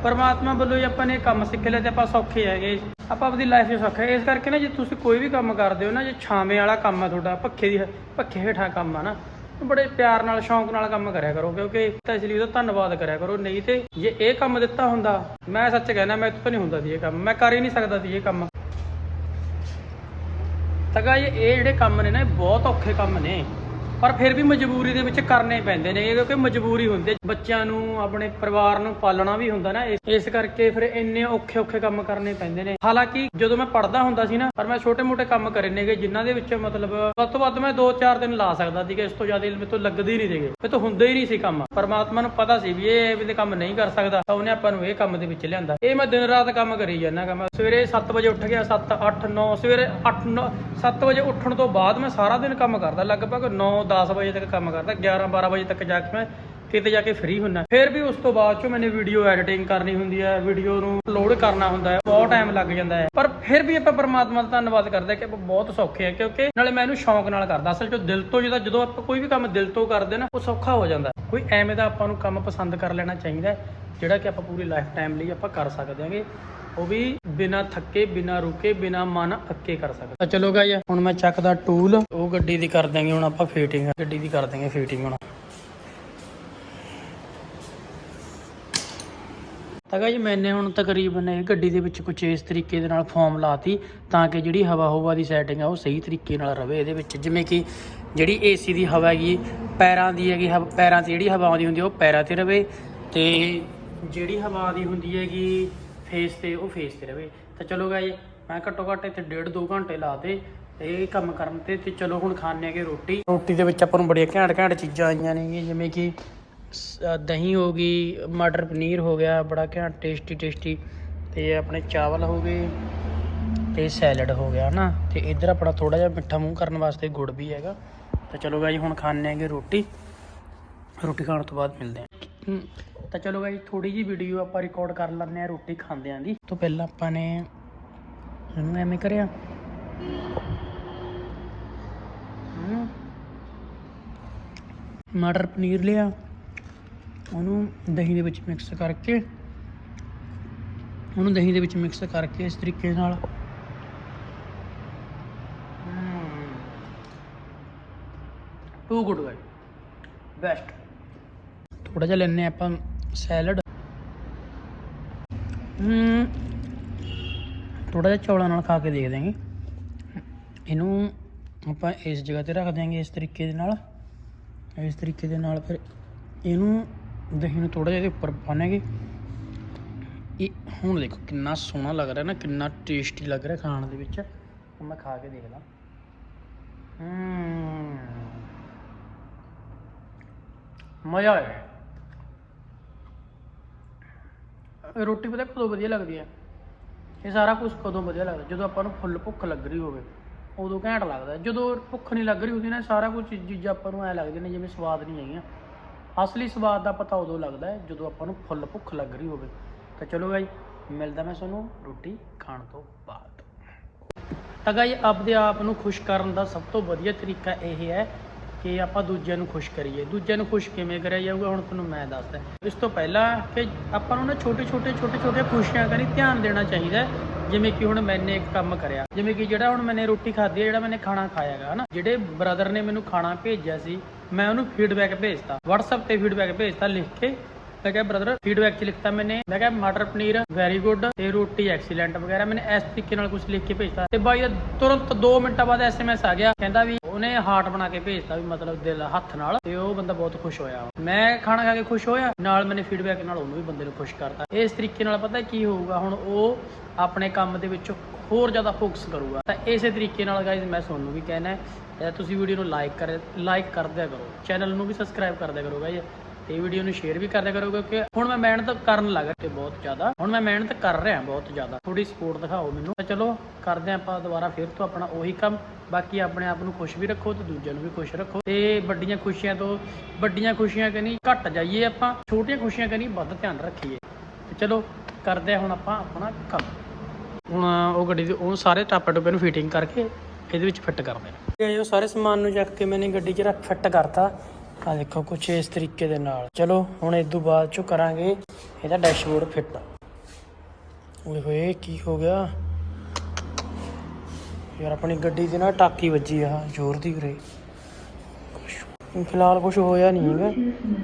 ਪਰਮਾਤਮਾ ਵੱਲੋਂ ਹੀ ਆਪਾਂ ਨੇ ਕੰਮ ਸਿੱਖ ਲਿਆ ਤੇ ਆਪਾਂ ਸੌਖੇ ਹੈਗੇ। ਆਪਾਂ ਆਪਣੀ ਲਾਈਫ 'ਚ ਸੌਖੇ ਇਸ ਕਰਕੇ ਨਾ ਜੇ ਤੁਸੀਂ ਕੋਈ ਵੀ ਕੰਮ ਕਰਦੇ ਹੋ ਨਾ, ਜੇ ਛਾਵੇਂ ਵਾਲਾ ਕੰਮ ਆ ਤੁਹਾਡਾ, ਪੱਖੇ ਦੀ, ਪੱਖੇ ਹੇਠਾਂ ਕੰਮ ਆ ਨਾ ਬੜੇ ਪਿਆਰ ਨਾਲ, ਸ਼ੌਂਕ ਨਾਲ ਕੰਮ ਕਰਿਆ ਕਰੋ, ਕਿਉਂਕਿ ਤਾਂ ਇਸ ਲਈ ਉਹਦਾ ਧੰਨਵਾਦ ਕਰਿਆ ਕਰੋ। ਨਹੀਂ ਤੇ ਜੇ ਇਹ ਕੰਮ ਦਿੱਤਾ ਹੁੰਦਾ, ਮੈਂ ਸੱਚ ਕਹਿਣਾ, ਮੈਂ ਤੋਂ ਨਹੀਂ ਹੁੰਦਾ ਸੀ ਇਹ ਕੰਮ। ਮੈਂ ਕਰ ਹੀ ਨਹੀਂ ਸਕਦਾ ਸੀ ਇਹ ਕੰਮ। ਤਾਂ ਇਹ ਜਿਹੜੇ ਕੰਮ ਨੇ ਨਾ, ਇਹ ਬਹੁਤ ਔਖੇ ਕੰਮ ਨੇ। ਪਰ ਫਿਰ ਵੀ ਮਜਬੂਰੀ ਦੇ ਵਿੱਚ ਕਰਨੇ ਪੈਂਦੇ ਨੇ ਕਿਉਂਕਿ ਮਜਬੂਰੀ ਹੁੰਦੀ ਬੱਚਿਆਂ ਨੂੰ, ਆਪਣੇ ਪਰਿਵਾਰ ਨੂੰ ਪਾਲਣਾ ਵੀ ਹੁੰਦਾ ਨਾ, ਇਸ- ਕਰਕੇ ਫਿਰ ਇੰਨੇ ਔਖੇ ਔਖੇ ਕੰਮ ਕਰਨੇ ਪੈਂਦੇ ਨੇ। ਹਾਲਾਂਕਿ ਜਦੋਂ ਮੈਂ ਪੜਦਾ ਹੁੰਦਾ ਸੀ ਨਾ, ਪਰ ਮੈਂ ਛੋਟੇ-ਮੋਟੇ ਕੰਮ ਕਰੇ ਨੇਗੇ, ਜਿਨ੍ਹਾਂ ਦੇ ਵਿੱਚ ਮਤਲਬ ਵੱਧ ਤੋਂ ਵੱਧ ਮੈਂ 2-4 ਦਿਨ ਲਾ ਸਕਦਾ ਸੀਗਾ, ਇਸ ਤੋਂ ਜ਼ਿਆਦਾ ਮੇਰੇ ਤੋਂ ਲੱਗਦੇ ਹੀ ਨਹੀਂ ਸੀਗੇ। ਮੇਰੇ ਤੋਂ ਹੁੰਦੇ ਹੀ ਨਹੀਂ ਸੀ ਕੰਮ। ਪਰਮਾਤਮਾ ਨੂੰ ਪਤਾ ਸੀ ਵੀ ਇਹ ਵੀ ਕੰਮ ਨਹੀਂ ਕਰ ਸਕਦਾ, ਤਾਂ ਉਹਨੇ ਆਪਾਂ ਨੂੰ ਇਹ ਕੰਮ ਦੇ ਵਿੱਚ ਲਿਆਂਦਾ। ਇਹ ਮੈਂ ਦਿਨ ਰਾਤ ਕੰਮ ਕਰੀ ਜਾਂਦਾ ਕੰਮ ਸਵੇਰੇ 7 ਵਜੇ ਉੱਠ ਗਿਆ 7 8 9 ਸਵੇਰੇ 8 9 7 ਵਜੇ ਉੱਠਣ ਤੋਂ ਬਾਅਦ ਮੈਂ ਸਾਰਾ ਦਿਨ ਕੰਮ ਕਰਦਾ, ਲਗਭਗ 9 10 ਵਜੇ ਤੱਕ ਕੰਮ ਕਰਦਾ 11 12 ਵਜੇ ਤੱਕ ਜਾ ਕੇ ਮੈਂ ਕਿਤੇ ਜਾ ਕੇ ਫ੍ਰੀ ਹੁੰਨਾ ਫਿਰ ਵੀ ਉਸ ਤੋਂ ਬਾਅਦ ਚੋਂ ਮੈਨੇ ਵੀਡੀਓ ਐਡੀਟਿੰਗ ਕਰਨੀ ਹੁੰਦੀ ਹੈ ਵੀਡੀਓ ਨੂੰ ਅਪਲੋਡ ਕਰਨਾ ਹੁੰਦਾ ਹੈ, ਬਹੁਤ ਟਾਈਮ ਲੱਗ ਜਾਂਦਾ ਹੈ। ਪਰ ਫਿਰ ਵੀ ਆਪਾਂ ਪਰਮਾਤਮਾ ਦਾ ਧੰਨਵਾਦ ਕਰਦੇ ਕਿ ਆਪਾਂ ਬਹੁਤ ਸੌਖੇ ਆ ਕਿਉਂਕਿ ਨਾਲੇ ਮੈਂ ਇਹਨੂੰ ਸ਼ੌਂਕ ਨਾਲ ਕਰਦਾ। ਅਸਲ 'ਚ ਦਿਲ ਤੋਂ ਜਿਹਦਾ ਜਦੋਂ ਆਪਾਂ ਕੋਈ ਵੀ ਕੰਮ ਦਿਲ ਤੋਂ ਕਰਦੇ ਨਾ, ਉਹ ਸੌਖਾ ਹੋ ਜਾਂਦਾ। ਕੋਈ ਐਵੇਂ ਦਾ ਆਪਾਂ ਨੂੰ ਕੰਮ ਪਸੰਦ ਕਰ ਲੈਣਾ ਚਾਹੀਦਾ ਜਿਹੜਾ ਕਿ ਆਪਾਂ ਪੂਰੀ ਲਾਈਫ ਟਾਈਮ ਲਈ ਆਪਾਂ ਕਰ ਸਕਦੇ ਹਾਂਗੇ। ਉਹ ਵੀ ਬਿਨਾ ਥੱਕੇ, ਬਿਨਾ ਰੁਕੇ, ਬਿਨਾ ਮਨ ਅੱਕੇ ਕਰ ਸਕਦਾ। ਤਾਂ ਚਲੋ ਗਾਈ ਹੁਣ ਮੈਂ ਚੱਕਦਾ ਟੂਲ, ਉਹ ਗੱਡੀ ਦੀ ਕਰ ਦਾਂਗੇ ਹੁਣ ਆਪਾਂ ਫੀਟਿੰਗ ਗੱਡੀ ਦੀ ਕਰ ਦਾਂਗੇ ਫੀਟਿੰਗ ਹੁਣ। ਤਾਂ ਗਾਈ ਮੈਨੇ ਹੁਣ ਤਕਰੀਬਨ ਇਹ ਗੱਡੀ ਦੇ ਵਿੱਚ ਕੁਝ ਇਸ ਤਰੀਕੇ ਦੇ ਨਾਲ ਫਾਰਮ ਲਾਤੀ, ਤਾਂ ਕਿ ਜਿਹੜੀ ਹਵਾ ਹਵਾ ਦੀ ਸੈਟਿੰਗ ਆ, ਉਹ ਸਹੀ ਤਰੀਕੇ ਨਾਲ ਰਵੇ ਇਹਦੇ ਵਿੱਚ। ਜਿਵੇਂ ਕਿ ਜਿਹੜੀ ਏਸੀ ਦੀ ਹਵਾ ਹੈਗੀ, ਪੈਰਾਂ ਦੀ ਹੈਗੀ ਹਵਾ ਪੈਰਾਂ 'ਤੇ ਜਿਹੜੀ ਹਵਾ ਆਉਂਦੀ ਹੁੰਦੀ ਉਹ ਪੈਰਾਂ 'ਤੇ ਰਵੇ, ਤੇ ਜਿਹੜੀ ਹਵਾ ਆਉਂਦੀ ਹੁੰਦੀ ਹੈਗੀ ਫੇਸ ਤੇ, ਉਹ ਫੇਸ ਤੇ ਰਵੇ। ਤਾਂ ਚਲੋ ਗਾਈ ਮੈਂ ਘੱਟੋ ਘੱਟ ਇੱਥੇ ਡੇਢ ਦੋ ਘੰਟੇ ਲਾਤੇ ਇਹ ਕੰਮ ਕਰਨ ਤੇ ਤੇ ਚਲੋ ਹੁਣ ਖਾਣੇ ਆਗੇ ਰੋਟੀ। ਰੋਟੀ ਦੇ ਵਿੱਚ ਆਪਾਂ ਨੂੰ ਬੜੀਆਂ ਘੈਂਟ ਘੈਂਟ ਚੀਜ਼ਾਂ ਆਈਆਂ ਨੇ, ਜਿਵੇਂ ਕਿ ਸ- ਦਹੀਂ ਹੋ ਗਈ, ਮਟਰ ਪਨੀਰ ਹੋ ਗਿਆ, ਬੜਾ ਘੈਂਟ ਟੇਸਟੀ ਟੇਸਟੀ ਤੇ ਆਪਣੇ ਚਾਵਲ ਹੋ ਗਏ ਤੇ ਸੈਲਡ ਹੋ ਗਿਆ ਨਾ ਤੇ ਇੱਧਰ ਆਪਣਾ ਥੋੜਾ ਜਿਹਾ ਮਿੱਠਾ ਮੂੰਹ ਕਰਨ ਵਾਸਤੇ ਗੁੜ ਵੀ ਹੈਗਾ। ਤਾਂ ਚਲੋ ਗਾਈ ਹੁਣ ਖਾਣੇ ਆਗੇ ਰੋਟੀ। ਰੋਟੀ ਖਾਣ ਤੋਂ ਬਾਅਦ ਮਿਲਦੇ ਹਾਂ। ਤਾਂ ਚਲੋ ਗਾਈ ਥੋੜੀ ਜੀ ਵੀਡੀਓ ਆਪਾਂ ਰਿਕਾਰਡ ਕਰ ਲੈਂਦੇ ਆ ਰੋਟੀ ਖਾਂਦਿਆਂ ਦੀ ਤੋਂ ਪਹਿਲਾਂ ਆਪਾਂ ਨੇ ਇਹਨੂੰ ਐਵੇਂ ਕਰਿਆ। ਮਟਰ ਪਨੀਰ ਲਿਆ। ਉਹਨੂੰ ਦਹੀਂ ਦੇ ਵਿੱਚ ਮਿਕਸ ਕਰਕੇ, ਉਹਨੂੰ ਦਹੀਂ ਦੇ ਵਿੱਚ ਮਿਕਸ ਕਰਕੇ ਇਸ ਤਰੀਕੇ ਨਾਲ। ਟੂ ਗੁੱਡ ਗਾਈ ਬੈਸਟ ਥੋੜਾ ਜਿਹਾ ਲੈਣੇ ਆਪਾਂ ਸੈਲਡ। ਹਮ ਥੋੜਾ ਜਿਹਾ ਚੌਲਾਂ ਨਾਲ ਖਾ ਕੇ ਦੇਖ ਦਾਂਗੇ ਇਹਨੂੰ ਆਪਾਂ ਇਸ ਜਗ੍ਹਾ ਤੇ ਰੱਖ ਦਿਆਂਗੇ ਇਸ ਤਰੀਕੇ ਦੇ ਨਾਲ। ਇਸ ਤਰੀਕੇ ਦੇ ਨਾਲ ਫਿਰ ਇਹਨੂੰ ਦਹੀਂ ਨੂੰ ਥੋੜਾ ਜਿਹਾ ਇਹਦੇ ਉੱਪਰ ਪਾਣਾਂਗੇ ਇਹ ਹੁਣ ਦੇਖੋ ਕਿੰਨਾ ਸੋਹਣਾ ਲੱਗ ਰਿਹਾ ਨਾ, ਕਿੰਨਾ ਟੇਸਟੀ ਲੱਗ ਰਿਹਾ ਖਾਣ ਦੇ ਵਿੱਚ। ਮੈਂ ਖਾ ਕੇ ਦੇਖਦਾ। ਹਮ ਮਜ਼ਾ ਆਇਆ ਇਹ ਰੋਟੀ ਪਤਾ ਕਦੋਂ ਵਧੀਆ ਲੱਗਦੀ ਹੈ? ਇਹ ਸਾਰਾ ਕੁਝ ਕਦੋਂ ਵਧੀਆ ਲੱਗਦਾ? ਜਦੋਂ ਆਪਾਂ ਨੂੰ ਫੁੱਲ ਭੁੱਖ ਲੱਗ ਰਹੀ ਹੋਵੇ, ਉਦੋਂ ਘੈਂਟ ਲੱਗਦਾ। ਜਦੋਂ ਭੁੱਖ ਨਹੀਂ ਲੱਗ ਰਹੀ ਹੁੰਦੀ ਨਾ ਸਾਰਾ ਕੁਝ ਚੀਜ਼ਾਂ ਆਪਾਂ ਨੂੰ ਐ ਲੱਗਦੀਆਂ ਨੇ ਜਿਵੇਂ ਸਵਾਦ ਨਹੀਂ ਹੈਗੀਆਂ। ਅਸਲੀ ਸਵਾਦ ਦਾ ਪਤਾ ਉਦੋਂ ਲੱਗਦਾ ਹੈ ਜਦੋਂ ਆਪਾਂ ਨੂੰ ਫੁੱਲ ਭੁੱਖ ਲੱਗ ਰਹੀ ਹੋਵੇ। ਤਾਂ ਚਲੋ ਗਾਈ ਮਿਲਦਾ ਮੈਂ ਤੁਹਾਨੂੰ ਰੋਟੀ ਖਾਣ ਤੋਂ ਬਾਅਦ। ਤਾਂ ਗਾਈ ਆਪਦੇ ਆਪ ਨੂੰ ਖੁਸ਼ ਕਰਨ ਦਾ ਸਭ ਤੋਂ ਵਧੀਆ ਤਰੀਕਾ ਇਹ ਹੈ ਕਿ ਆਪਾਂ ਦੂਜਿਆਂ ਨੂੰ ਖੁਸ਼ ਕਰੀਏ। ਦੂਜਿਆਂ ਨੂੰ ਖੁਸ਼ ਕਿਵੇਂ ਕਰਿਆ ਜਾਊਗਾ, ਹੁਣ ਤੁਹਾਨੂੰ ਮੈਂ ਦੱਸਦਾ। ਇਸ ਤੋਂ ਪਹਿਲਾਂ ਕਿ ਆਪਾਂ ਨੂੰ ਨਾ ਛੋਟੇ ਛੋਟੇ ਛੋਟੇ ਛੋਟੇ ਖੁਸ਼ੀਆਂ ਕਰੀ ਧਿਆਨ ਦੇਣਾ ਚਾਹੀਦਾ ਜਿਵੇਂ ਕਿ ਹੁਣ ਮੈਨੇ ਇੱਕ ਕੰਮ ਕਰਿਆ। ਜਿਵੇਂ ਕਿ ਜਿਹੜਾ ਹੁਣ ਮੈਨੇ ਰੋਟੀ ਖਾਧੀ ਹੈ, ਜਿਹੜਾ ਮੈਨੇ ਖਾਣਾ ਖਾਇਆ ਹੈਗਾ, ਹਨਾ। ਜਿਹੜੇ ਬ੍ਰਦਰ ਨੇ ਮੈਨੂੰ ਖਾਣਾ ਭੇਜਿਆ ਸੀ, ਮੈਂ ਉਹਨੂੰ ਫੀਡਬੈਕ ਭੇਜਤਾ। WhatsApp ਤੇ ਫੀਡਬੈਕ ਭੇਜਤਾ, ਲਿਖ ਕੇ ਮੈਂ ਕਿਹਾ ਬ੍ਰਦਰ ਫੀਡਬੈਕ ਚ ਲਿਖਤਾ ਮੈਨੇ। ਮੈਂ ਕਿਹਾ ਮਟਰ ਪਨੀਰ ਵੈਰੀ ਗੁੱਡ ਤੇ ਰੋਟੀ ਐਕਸੀਲੈਂਟ ਵਗੈਰਾ। ਮੈਨੇ ਇਸ ਤਰੀਕੇ ਨਾਲ ਕੁਝ ਲਿਖ ਕੇ ਭੇਜਤਾ। ਤੇ ਬਾਈ, ਤੁਰੰਤ 2 ਮਿੰਟਾਂ ਬਾਅਦ ਐਸਐਮਐਸ ਆ ਗਿਆ। ਕਹਿੰਦਾ ਵੀ ਉਹਨੇ ਹਾਰਟ ਬਣਾ ਕੇ ਭੇਜਤਾ ਵੀ ਮਤਲਬ ਦਿਲ ਹੱਥ ਨਾਲ ਤੇ ਉਹ ਬੰਦਾ ਬਹੁਤ ਖੁਸ਼ ਹੋਇਆ। ਮੈਂ ਖਾਣਾ ਖਾ ਕੇ ਖੁਸ਼ ਹੋਇਆ। ਨਾਲ ਮੈਨੇ ਫੀਡਬੈਕ ਨਾਲ ਉਹਨੂੰ ਵੀ ਬੰਦੇ ਨੂੰ ਖੁਸ਼ ਕਰਤਾ। ਇਸ ਤਰੀਕੇ ਨਾਲ ਪਤਾ ਕੀ ਹੋਊਗਾ? ਹੁਣ ਉਹ ਆਪਣੇ ਕੰਮ ਦੇ ਵਿੱਚ ਹੋਰ ਜ਼ਿਆਦਾ ਫੋਕਸ ਕਰੂਗਾ। ਤਾਂ ਇਸੇ ਤਰੀਕੇ ਨਾਲ ਗਾਇਜ਼ ਮੈਂ ਤੁਹਾਨੂੰ ਵੀ ਕਹਿਣਾ ਹੈ ਤੁਸੀਂ ਵੀਡੀਓ ਨੂੰ ਲਾਈਕ ਕਰ ਲਾਈਕ ਕਰ ਦਿਆ ਕਰੋ। ਚੈਨਲ ਨੂੰ ਵੀ ਸਬਸਕ੍ਰਾਈਬ ਕਰ ਦਿਆ ਕਰੋ ਗਾਇਜ਼ ਤੇ ਵੀਡੀਓ ਨੂੰ ਸ਼ੇਅਰ ਵੀ ਕਰ ਦਿਆ ਕਰੋ ਕਿਉਂਕਿ ਹੁਣ ਮੈਂ ਮਿਹਨਤ ਕਰਨ ਲੱਗ ਤੇ ਬਹੁਤ ਜ਼ਿਆਦਾ। ਹੁਣ ਮੈਂ ਮਿਹਨਤ ਕਰ ਰਿਹਾ, ਬਹੁਤ ਜ਼ਿਆਦਾ। ਥੋੜੀ ਸਪੋਰਟ ਦਿਖਾਓ ਮੈਨੂੰ। ਤਾਂ ਚਲੋ, ਕਰਦੇ ਆਪਾਂ ਦੁਬਾਰਾ ਫਿਰ ਤੋਂ ਆਪਣਾ ਉਹੀ ਕੰਮ। ਬਾਕੀ ਆਪਣੇ ਆਪ ਨੂੰ ਖੁਸ਼ ਵੀ ਰੱਖੋ ਤੇ ਦੂਜਿਆਂ ਨੂੰ ਵੀ ਖੁਸ਼ ਰੱਖੋ। ਤੇ ਵੱਡੀਆਂ ਖੁਸ਼ੀਆਂ ਤੋਂ, ਵੱਡੀਆਂ ਖੁਸ਼ੀਆਂ ਕਨੀ ਘੱਟ ਜਾਈਏ ਆਪਾਂ। ਛੋਟੀਆਂ ਖੁਸ਼ੀਆਂ ਕਨੀ ਵੱਧ ਧਿਆਨ ਰੱਖੀਏ। ਤੇ ਚਲੋ, ਕਰਦੇ ਹਾਂ ਹੁਣ ਆਪਾਂ ਆਪਣਾ ਕੰਮ। ਹੁਣ ਉਹ ਗੱਡੀ ਦੇ, ਉਹ ਸਾਰੇ ਟਾਪੇ ਟੁਪੇ ਨੂੰ ਫਿਟਿੰਗ ਕਰਕੇ ਇਹਦੇ ਵਿੱਚ ਫਿੱਟ ਕਰਦੇ ਨੇ ਇਹ ਸਾਰੇ ਸਮਾਨ ਨੂੰ ਚੱਕ ਕੇ ਮੈਨੇ ਗੱਡੀ 'ਚ ਰੱਖ ਫਿੱਟ ਕਰਤਾ। ਆ ਦੇਖੋ, ਕੁਛ ਇਸ ਤਰੀਕੇ ਦੇ ਨਾਲ। ਚਲੋ, ਹੁਣ ਇਸ ਤੋਂ ਬਾਅਦ ਚੋਂ ਕਰਾਂਗੇ ਇਹਦਾ ਡੈਸ਼ਬੋਰਡ ਫਿੱਟ ਓਏ ਹੋਏ, ਕੀ ਹੋ ਗਿਆ? ਯਾਰ, ਆਪਣੀ ਗੱਡੀ ਦੀ ਨਾ ਟਾਕੀ ਵੱਜੀ ਆ, ਜ਼ੋਰ ਦੀ ਵੀਰੇ ਫਿਲਹਾਲ ਕੁਝ ਹੋਇਆ ਨਹੀਂ ਹੈਗਾ,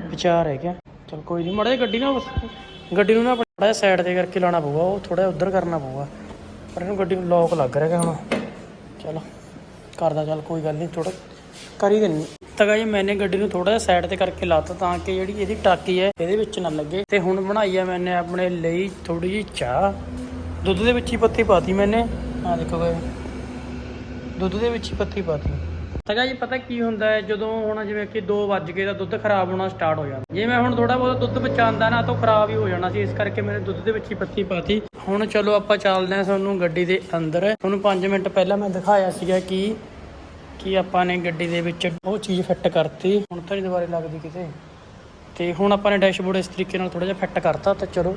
ਵਿਚਾਰ ਹੈ ਕਿਆ ਚਲ ਕੋਈ ਨਹੀਂ ਮੜਾ ਗੱਡੀ ਨਾ ਗੱਡੀ ਨੂੰ ਨਾ ਬੜਾ ਸਾਈਡ ਤੇ ਕਰਕੇ ਲਾਉਣਾ ਪਊਗਾ, ਉਹ ਥੋੜਾ ਉਧਰ ਕਰਨਾ ਪਊਗਾ। ਪਰ ਇਹਨੂੰ ਗੱਡੀ ਨੂੰ ਲੋਕ ਲੱਗ ਰਿਹਾ ਹੁਣ। ਚਲੋ, ਕਰਦਾ, ਚੱਲ ਕੋਈ ਗੱਲ ਨਹੀਂ ਥੋੜਾ ਕਰ ਹੀ ਦੇਣੀ ਤਾਂ ਜੀ, ਮੈਨੇ ਗੱਡੀ ਨੂੰ ਥੋੜਾ ਜਿਹਾ ਸਾਈਡ ਤੇ ਕਰਕੇ ਲਾਤਾ ਤਾਂ ਕਿ ਜਿਹੜੀ ਇਹਦੀ ਟਾਕੀ ਹੈ, ਇਹਦੇ ਵਿੱਚ ਨਾ ਲੱਗੇ। ਤੇ ਹੁਣ ਬਣਾਈ ਹੈ ਮੈਨੇ ਆਪਣੇ ਲਈ ਥੋੜੀ ਜਿਹੀ ਚਾਹ। ਦੁੱਧ ਦੇ ਵਿੱਚ ਹੀ ਪੱਤੀ ਪਾਤੀ ਮੈਨੇ। ਆ ਦੇਖੋ ਗਏ ਦੁੱਧ ਦੇ ਵਿੱਚ ਹੀ ਪੱਤੀ ਪਾਤੀ। ਤਾਂ ਜੀ, ਪਤਾ ਕੀ ਹੁੰਦਾ ਹੈ, ਜਦੋਂ ਹੁਣ ਜਿਵੇਂ ਕਿ 2 ਵੱਜ ਗਏ ਤਾਂ ਦੁੱਧ ਖਰਾਬ ਹੋਣਾ ਸਟਾਰਟ ਹੋ ਜਾਂਦਾ। ਜੇ ਮੈਂ ਹੁਣ ਥੋੜਾ ਬਹੁਤ ਦੁੱਧ ਬਚਾਉਂਦਾ ਨਾ, ਤਾਂ ਖਰਾਬ ਹੀ ਹੋ ਜਾਣਾ ਸੀ, ਇਸ ਕਰਕੇ ਮੈंने ਦੁੱਧ ਦੇ ਵਿੱਚ ਹੀ ਪੱਤੀ ਪਾਤੀ। ਹੁਣ ਚਲੋ ਆਪਾਂ ਚੱਲਦੇ ਹਾਂ ਤੁਹਾਨੂੰ ਗੱਡੀ ਦੇ ਅੰਦਰ। ਤੁਹਾਨੂੰ 5 ਮਿੰਟ ਪਹਿਲਾਂ ਮੈਂ ਦਿਖਾਇਆ ਸੀਗਾ ਕਿ ਕਿ ਆਪਾਂ ਨੇ ਗੱਡੀ ਦੇ ਵਿੱਚ ਉਹ ਚੀਜ਼ ਫਿੱਟ ਕਰਤੀ। ਹੁਣ ਤਾਂ ਨਹੀਂ ਦੁਬਾਰੇ ਲੱਗਦੀ ਕਿਤੇ। ਤੇ ਹੁਣ ਆਪਾਂ ਨੇ ਡੈਸ਼ਬੋਰਡ ਇਸ ਤਰੀਕੇ ਨਾਲ ਥੋੜਾ ਜਿਹਾ ਫਿੱਟ ਕਰਤਾ ਤਾਂ ਚਲੋ,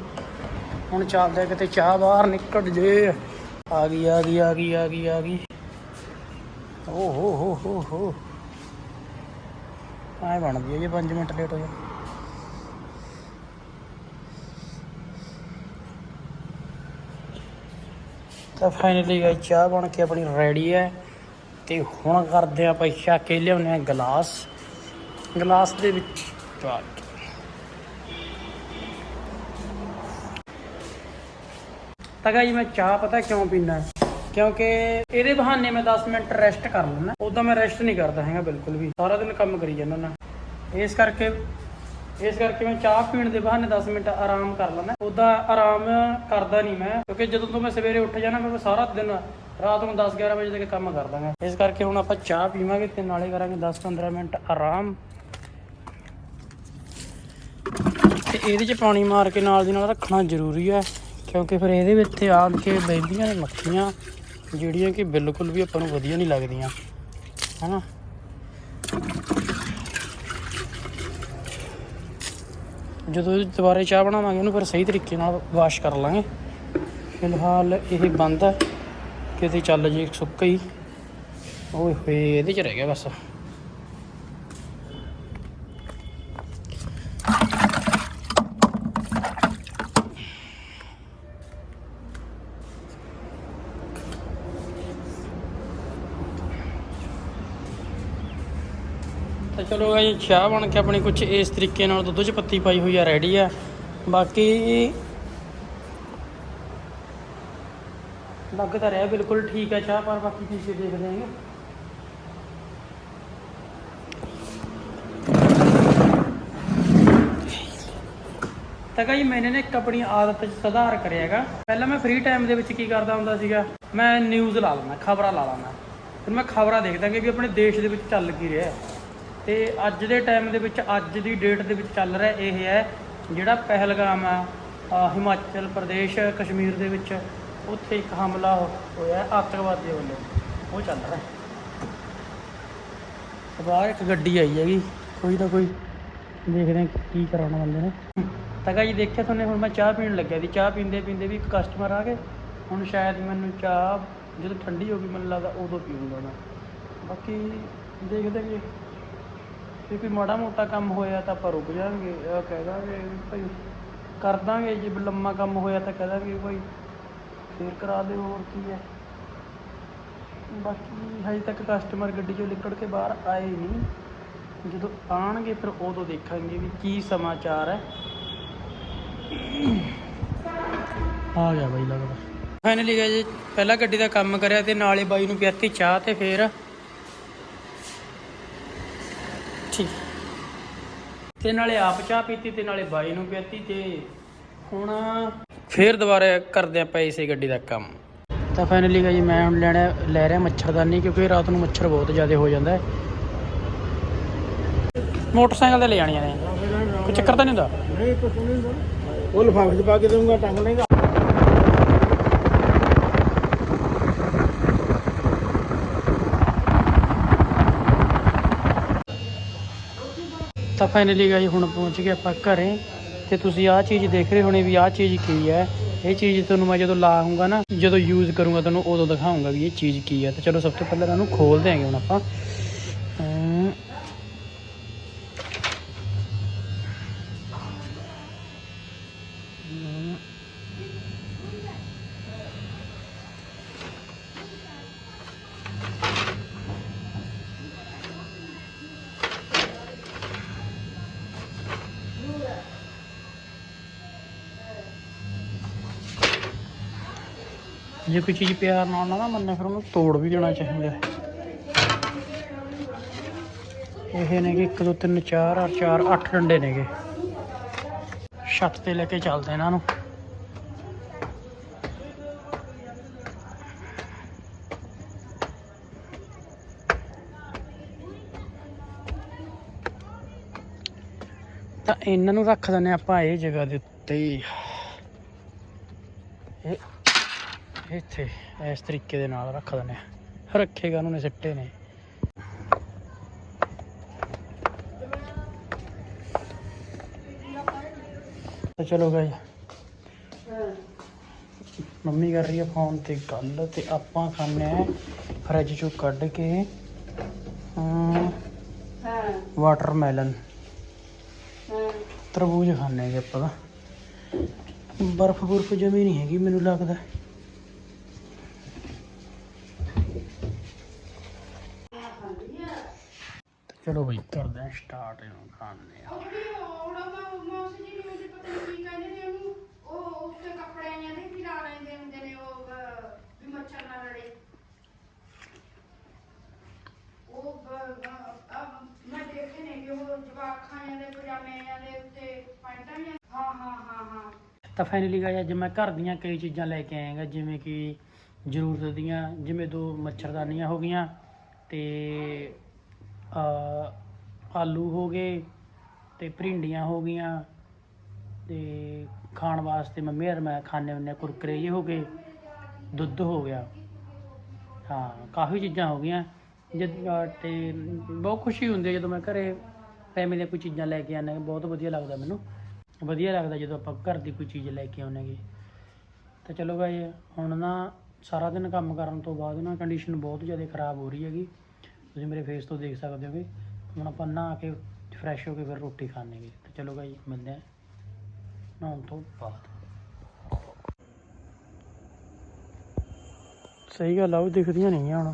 ਹੁਣ ਚੱਲਦੇ ਕਿਤੇ ਚਾਹ ਬਾਹਰ ਨਿਕਲ ਜੇ। ਆ ਗਈ ਆ ਗਈ ਆ ਗਈ ਆ ਗਈ ਆ ਗਈ। ਓ ਹੋ ਹੋ ਹੋ ਹੋ। ਆਏ ਬਣਦੀ ਹੈ ਜੇ 5 ਮਿੰਟ ਲੇਟ ਹੋ ਜਾ ਤਾਂ ਫਾਈਨਲੀ ਗਾਈ ਚਾਹ ਬਣ ਕੇ ਆਪਣੀ ਰੈਡੀ ਹੈ। ਤੇ ਹੁਣ ਕਰਦੇ ਆਪਾਂ ਛੱਕ ਕੇ ਲਿਆਉਂਦੇ ਆ ਗਲਾਸ। ਗਲਾਸ ਦੇ ਵਿੱਚ ਪਾ ਕੇ। ਤਾਂ ਗਾਈ ਮੈਂ ਚਾਹ ਪਤਾ ਕਿਉਂ ਪੀਣਾ ਕਿਉਂਕਿ ਇਹਦੇ ਬਹਾਨੇ ਮੈਂ 10 ਮਿੰਟ ਰੈਸਟ ਕਰ ਲੈਂਦਾ। ਉਦੋਂ ਮੈਂ ਰੈਸਟ ਨਹੀਂ ਕਰਦਾ ਹੈਗਾ ਬਿਲਕੁਲ ਵੀ। ਸਾਰਾ ਦਿਨ ਕੰਮ ਕਰੀ ਜਾਂਦਾ ਨਾ। ਇਸ ਕਰਕੇ ਇਸ ਕਰਕੇ ਮੈਂ ਚਾਹ ਪੀਣ ਦੇ ਬਹਾਨੇ 10 ਮਿੰਟ ਆਰਾਮ ਕਰ ਲੈਂਦਾ। ਉਦਾਂ ਆਰਾਮ ਕਰਦਾ ਨਹੀਂ ਮੈਂ। ਕਿਉਂਕਿ ਜਦੋਂ ਤੋਂ ਮੈਂ ਸਵੇਰੇ ਉੱਠ ਜਾਣਾ, ਮੈਂ ਸਾਰਾ ਦਿਨ ਰਾਤ ਨੂੰ 10 11 ਵਜੇ ਤੱਕ ਕੰਮ ਕਰ ਦਾਂਗਾ। ਇਸ ਕਰਕੇ ਹੁਣ ਆਪਾਂ ਚਾਹ ਪੀਵਾਂਗੇ ਤੇ ਨਾਲੇ ਕਰਾਂਗੇ 10 15 ਮਿੰਟ ਆਰਾਮ। ਤੇ ਇਹਦੇ 'ਚ ਪਾਣੀ ਮਾਰ ਕੇ ਨਾਲ ਦੀ ਨਾਲ ਰੱਖਣਾ ਜ਼ਰੂਰੀ ਹੈ, ਕਿਉਂਕਿ ਫਿਰ ਇਹਦੇ ਵਿੱਚ ਆ ਕੇ ਬਹਿੰਦੀਆਂ ਨੇ ਮੱਖੀਆਂ, ਜਿਹੜੀਆਂ ਕਿ ਬਿਲਕੁਲ ਵੀ ਆਪਾਂ ਨੂੰ ਵਧੀਆ ਨਹੀਂ ਲੱਗਦੀਆਂ। ਹਨਾ? ਜਦੋਂ ਦੁਬਾਰੇ ਚਾਹ ਬਣਾਵਾਂਗੇ, ਉਹਨੂੰ ਫਿਰ ਸਹੀ ਤਰੀਕੇ ਨਾਲ ਵਾਸ਼ ਕਰ ਲਾਂਗੇ। ਫਿਲਹਾਲ ਇਹ ਬੰਦ ਹੈ। ਕਿਤੇ ਚੱਲ ਜੀ ਸੁੱਕਾ ਹੀ। ਓਏ ਹੋਏ, ਇਹਦੇ ਚ ਰਹਿ ਗਿਆ ਬਸ। ਤਾਂ ਚਲੋ ਇਹ ਚਾਹ ਬਣ ਕੇ ਆਪਣੀ ਕੁਝ ਇਸ ਤਰੀਕੇ ਨਾਲ ਦੁੱਧ 'ਚ ਪੱਤੀ ਪਾਈ ਹੋਈ ਆ ਰੈਡੀ ਆ। ਬਾਕੀ ਲੱਗ ਤਾਂ ਰਿਹਾ, ਬਿਲਕੁਲ ਠੀਕ ਹੈ ਚਾਹ, ਪਰ ਬਾਕੀ ਪੀਛੇ ਦੇਖਦੇ ਆਂਗੇ ਤਾਂ ਕਈ ਮੈਨੇ ਨਾ ਇੱਕ ਆਪਣੀ ਆਦਤ 'ਚ ਸੁਧਾਰ ਕਰਿਆ ਹੈਗਾ। ਪਹਿਲਾਂ ਮੈਂ ਫ੍ਰੀ ਟਾਈਮ ਦੇ ਵਿੱਚ ਕੀ ਕਰਦਾ ਹੁੰਦਾ ਸੀਗਾ, ਮੈਂ ਨਿਊਜ਼ ਲਾ ਲੈਂਦਾ, ਖਬਰਾਂ ਲਾ ਲੈਂਦਾ। ਫਿਰ ਮੈਂ ਖਬਰਾਂ ਦੇਖਦਾ ਕਿ ਵੀ ਆਪਣੇ ਦੇਸ਼ ਦੇ ਵਿੱਚ ਚੱਲ ਕੀ ਰਿਹਾ। ਹੈ। ਤੇ ਅੱਜ ਦੇ ਟਾਈਮ ਦੇ ਵਿੱਚ, ਅੱਜ ਦੀ ਡੇਟ ਦੇ ਵਿੱਚ ਚੱਲ ਰਿਹਾ ਇਹ ਹੈ, ਜਿਹੜਾ ਪਹਿਲਗਾਮ ਆ ਹਿਮਾਚਲ ਪ੍ਰਦੇਸ਼, ਕਸ਼ਮੀਰ ਦੇ ਵਿੱਚ। ਉੱਥੇ ਇੱਕ ਹਮਲਾ ਹੋਇਆ ਆਤੰਕਵਾਦੀਆਂ ਵੱਲੋਂ। ਉਹ ਚੱਲ ਰਿਹਾ। ਤੇ ਬਾਹਰ ਇੱਕ ਗੱਡੀ ਆਈ ਹੈਗੀ। ਕੋਈ ਨਾ ਕੋਈ ਦੇਖਦੇ ਕੀ ਕਰਾਉਣਾ ਬੰਦੇ ਨੇ। ਤਾਂ ਜੀ ਦੇਖਿਆ ਤੁਹਾਨੂੰ, ਹੁਣ ਮੈਂ ਚਾਹ ਪੀਣ ਲੱਗਿਆ ਸੀ। ਚਾਹ ਪੀਂਦੇ ਪੀਂਦੇ ਵੀ ਇੱਕ ਕਸਟਮਰ ਆ ਗਏ। ਹੁਣ ਸ਼ਾਇਦ ਮੈਨੂੰ ਚਾਹ ਜਦੋਂ ਠੰਡੀ ਹੋ ਗਈ, ਮੈਨੂੰ ਲੱਗਦਾ ਉਦੋਂ ਪੀਊਂਗਾ ਮੈਂ। ਬਾਕੀ ਦੇਖਦੇ ਵੀ ਜੇ ਕੋਈ ਮਾੜਾ ਮੋਟਾ ਕੰਮ ਹੋਇਆ ਤਾਂ ਆਪਾਂ ਰੁਕ ਜਾਾਂਗੇ ਇਹ ਕਹਿ ਦਾਂਗੇ ਭਾਈ ਕਰ ਦਾਂਗੇ। ਜੇ ਲੰਮਾ ਕੰਮ ਹੋਇਆ ਤਾਂ ਕਹਿ ਦਾਂਗੇ ਭਾਈ ਫੇਰ ਕਰਾ ਦਿਓ, ਹੋਰ ਕੀ ਹੈ। ਬਾਕੀ ਹਜੇ ਤੱਕ ਕਸਟਮਰ ਗੱਡੀ ਚੋਂ ਨਿਕਲ ਕੇ ਬਾਹਰ ਆਏ ਨਹੀਂ। ਜਦੋਂ ਆਣਗੇ ਫਿਰ ਉਦੋਂ ਦੇਖਾਂਗੇ ਵੀ ਕੀ ਸਮਾਚਾਰ ਹੈ। ਆ ਗਿਆ ਬਾਈ ਲੱਗਦਾ। ਫਾਈਨਲੀ ਜੀ ਪਹਿਲਾਂ ਗੱਡੀ ਦਾ ਕੰਮ ਕਰਿਆ ਤੇ ਨਾਲੇ ਬਾਈ ਨੂੰ ਪਿਆਤੀ ਚਾਹ ਤੇ ਫੇਰ ਠੀਕ। ਤੇ ਨਾਲੇ ਆਪ ਚਾਹ ਪੀਤੀ ਤੇ ਨਾਲੇ ਬਾਈ ਨੂੰ ਪਿਆਤੀ ਤੇ ਹੁਣ ਫੇਰ ਦੁਬਾਰਾ ਕਰਦੇ ਆਪਾਂ ਇਸੇ ਗੱਡੀ ਦਾ ਕੰਮ। ਤਾਂ ਫਾਈਨਲੀ ਜੀ ਮੈਂ ਹੁਣ ਲੈਣਾ ਲੈ ਰਿਹਾ ਮੱਛਰਦਾਨੀ ਕਿਉਂਕਿ ਰਾਤ ਨੂੰ ਮੱਛਰ ਬਹੁਤ ਜ਼ਿਆਦਾ ਹੋ ਜਾਂਦਾ ਹੈ। ਮੋਟਰਸਾਈਕਲ ਤੇ ਲੈ ਜਾਣੀਆਂ ਨੇ। ਕੋਈ ਚੱਕਰ ਤਾਂ ਨਹੀਂ ਹੁੰਦਾ? ਨਹੀਂ ਕੁਛ ਨਹੀਂ ਹੁੰਦਾ ਉਹ ਲਿਫਾਫੇ 'ਚ ਪਾ ਕੇ ਦਊਂਗਾ ਟੰਗ ਲੇਗਾ ਤਾਂ ਫਾਈਨਲੀ ਗਾਈ ਹੁਣ ਪਹੁੰਚ ਗਏ ਆਪਾਂ ਘਰੇ। ਤੇ ਤੁਸੀਂ ਆਹ ਚੀਜ਼ ਦੇਖ ਰਹੇ ਹੋਣੇ ਵੀ ਆਹ ਚੀਜ਼ ਕੀ ਹੈ? ਇਹ ਚੀਜ਼ ਤੁਹਾਨੂੰ ਮੈਂ ਜਦੋਂ ਲਾਉਂਗਾ ਨਾ, ਜਦੋਂ ਯੂਜ਼ ਕਰੂੰਗਾ ਤੁਹਾਨੂੰ ਉਦੋਂ ਦਿਖਾਉਂਗਾ ਵੀ ਇਹ ਚੀਜ਼ ਕੀ ਹੈ। ਤੇ ਚਲੋ ਸਭ ਤੋਂ ਪਹਿਲਾਂ ਇਹਨੂੰ ਖੋਲ ਦਿਆਂਗੇ ਹੁਣ ਆਪਾਂ। ਜੇ ਕੋਈ ਚੀਜ਼ ਪਿਆਰ ਨਾਲ ਨਾ ਮੰਨੇ, ਫਿਰ ਉਹਨੂੰ ਤੋੜ ਵੀ ਦੇਣਾ ਚਾਹੀਦਾ ਹੈ। ਇਹ ਨੇਗੇ 1 2 3 4 ਔਰ 4 8 ਡੰਡੇ ਨੇਗੇ। ਛੱਤ ਤੇ ਲੈ ਕੇ ਚੱਲਦੇ ਇਹਨਾਂ ਨੂੰ। ਤਾਂ ਇਹਨਾਂ ਨੂੰ ਰੱਖ ਦਿੰਦੇ ਆਪਾਂ ਇਹ ਜਗ੍ਹਾ ਦੇ ਉੱਤੇ। ਇਹ ਇੱਥੇ ਇਸ ਤਰੀਕੇ ਦੇ ਨਾਲ ਰੱਖ ਦਿੰਦੇ ਆ। ਰੱਖੇਗਾ ਉਹਨਾਂ ਨੇ ਸਿੱਟੇ ਨੇ। ਤਾਂ ਚਲੋ ਗਾਈ ਮੰਮੀ ਕਰ ਰਹੀ ਹੈ ਫੋਨ ਤੇ ਗੱਲ ਤੇ ਆਪਾਂ ਖਾਣੇ ਆ ਫਰਿੱਜ ਚੋਂ ਕੱਢ ਕੇ ਹਾਂ ਵਾਟਰਮੈਲਨ। ਤਰਬੂਜ ਖਾਣੇ ਹੈਗੇ ਆਪਾਂ। ਤਾਂ ਬਰਫ਼ ਬੁਰਫ ਜਮੀ ਨਹੀਂ ਹੈਗੀ, ਮੈਨੂੰ ਲੱਗਦਾ ਤੇ ਚਲੋ ਬਈ ਕਰਦੇ ਆ ਸਟਾਰਟ ਇਹਨੂੰ ਖਾਣੇ ਆ। ਤਾਂ ਫਾਈਨਲੀ ਗਾਇਆ ਅੱਜ ਮੈਂ ਘਰ ਦੀਆਂ ਕਈ ਚੀਜ਼ਾਂ ਲੈ ਕੇ ਆਇਆਗਾ ਜਿਵੇਂ ਕਿ ਜ਼ਰੂਰਤ ਦੀਆਂ ਜਿਵੇਂ ਦੋ ਮੱਛਰਦਾਨੀਆਂ ਹੋ ਗਈਆਂ ਤੇ ਆਲੂ ਹੋ ਗਏ ਤੇ ਭਿੰਡੀਆਂ ਹੋ ਗਈਆਂ ਤੇ ਖਾਣ ਵਾਸਤੇ ਮੰਮੀ ਹਰ ਮੈਂ ਖਾਣੇ ਹੁੰਦੇ ਆ, ਕੁਰਕਰੇ ਜੇ ਹੋ ਗਏ, ਦੁੱਧ ਹੋ ਗਿਆ। ਹਾਂ, ਕਾਫੀ ਚੀਜ਼ਾਂ ਹੋ ਗਈਆਂ। ਜਦ ਤੇ ਬਹੁਤ ਖੁਸ਼ੀ ਹੁੰਦੀ ਹੈ ਜਦੋਂ ਮੈਂ ਘਰੇ ਫੈਮਿਲੀ ਦੀਆਂ ਕੋਈ ਚੀਜ਼ਾਂ ਲੈ ਕੇ ਆਉਂਦਾ, ਬਹੁਤ ਵਧੀਆ ਲੱਗਦਾ ਮੈਨੂੰ। ਵਧੀਆ ਲੱਗਦਾ ਜਦੋਂ ਆਪਾਂ ਘਰ ਦੀ ਕੋਈ ਚੀਜ਼ ਲੈ ਕੇ ਆਉਂਦੇ ਗੇ ਤਾਂ ਚਲੋ ਭਾਈ, ਹੁਣ ਨਾ ਸਾਰਾ ਦਿਨ ਕੰਮ ਕਰਨ ਤੋਂ ਬਾਅਦ ਨਾ ਕੰਡੀਸ਼ਨ ਬਹੁਤ ਜ਼ਿਆਦਾ ਖਰਾਬ ਹੋ ਰਹੀ ਹੈਗੀ। ਤੁਸੀਂ ਮੇਰੇ ਫੇਸ ਤੋਂ ਦੇਖ ਸਕਦੇ ਹੋਗੇ ਹੁਣ ਆਪਾਂ ਨਹਾ ਕੇ ਫਰੈਸ਼ ਹੋ ਕੇ ਫਿਰ ਰੋਟੀ ਖਾਣੇਗੇ ਤਾਂ ਚਲੋ ਭਾਈ ਮਿਲਦੇ ਹਾਂ ਨਹਾਉਣ ਤੋਂ ਬਾਅਦ। ਸਹੀ ਗੱਲ ਆ ਉਹ ਦਿਖਦੀਆਂ ਨਹੀਂ ਹੁਣ।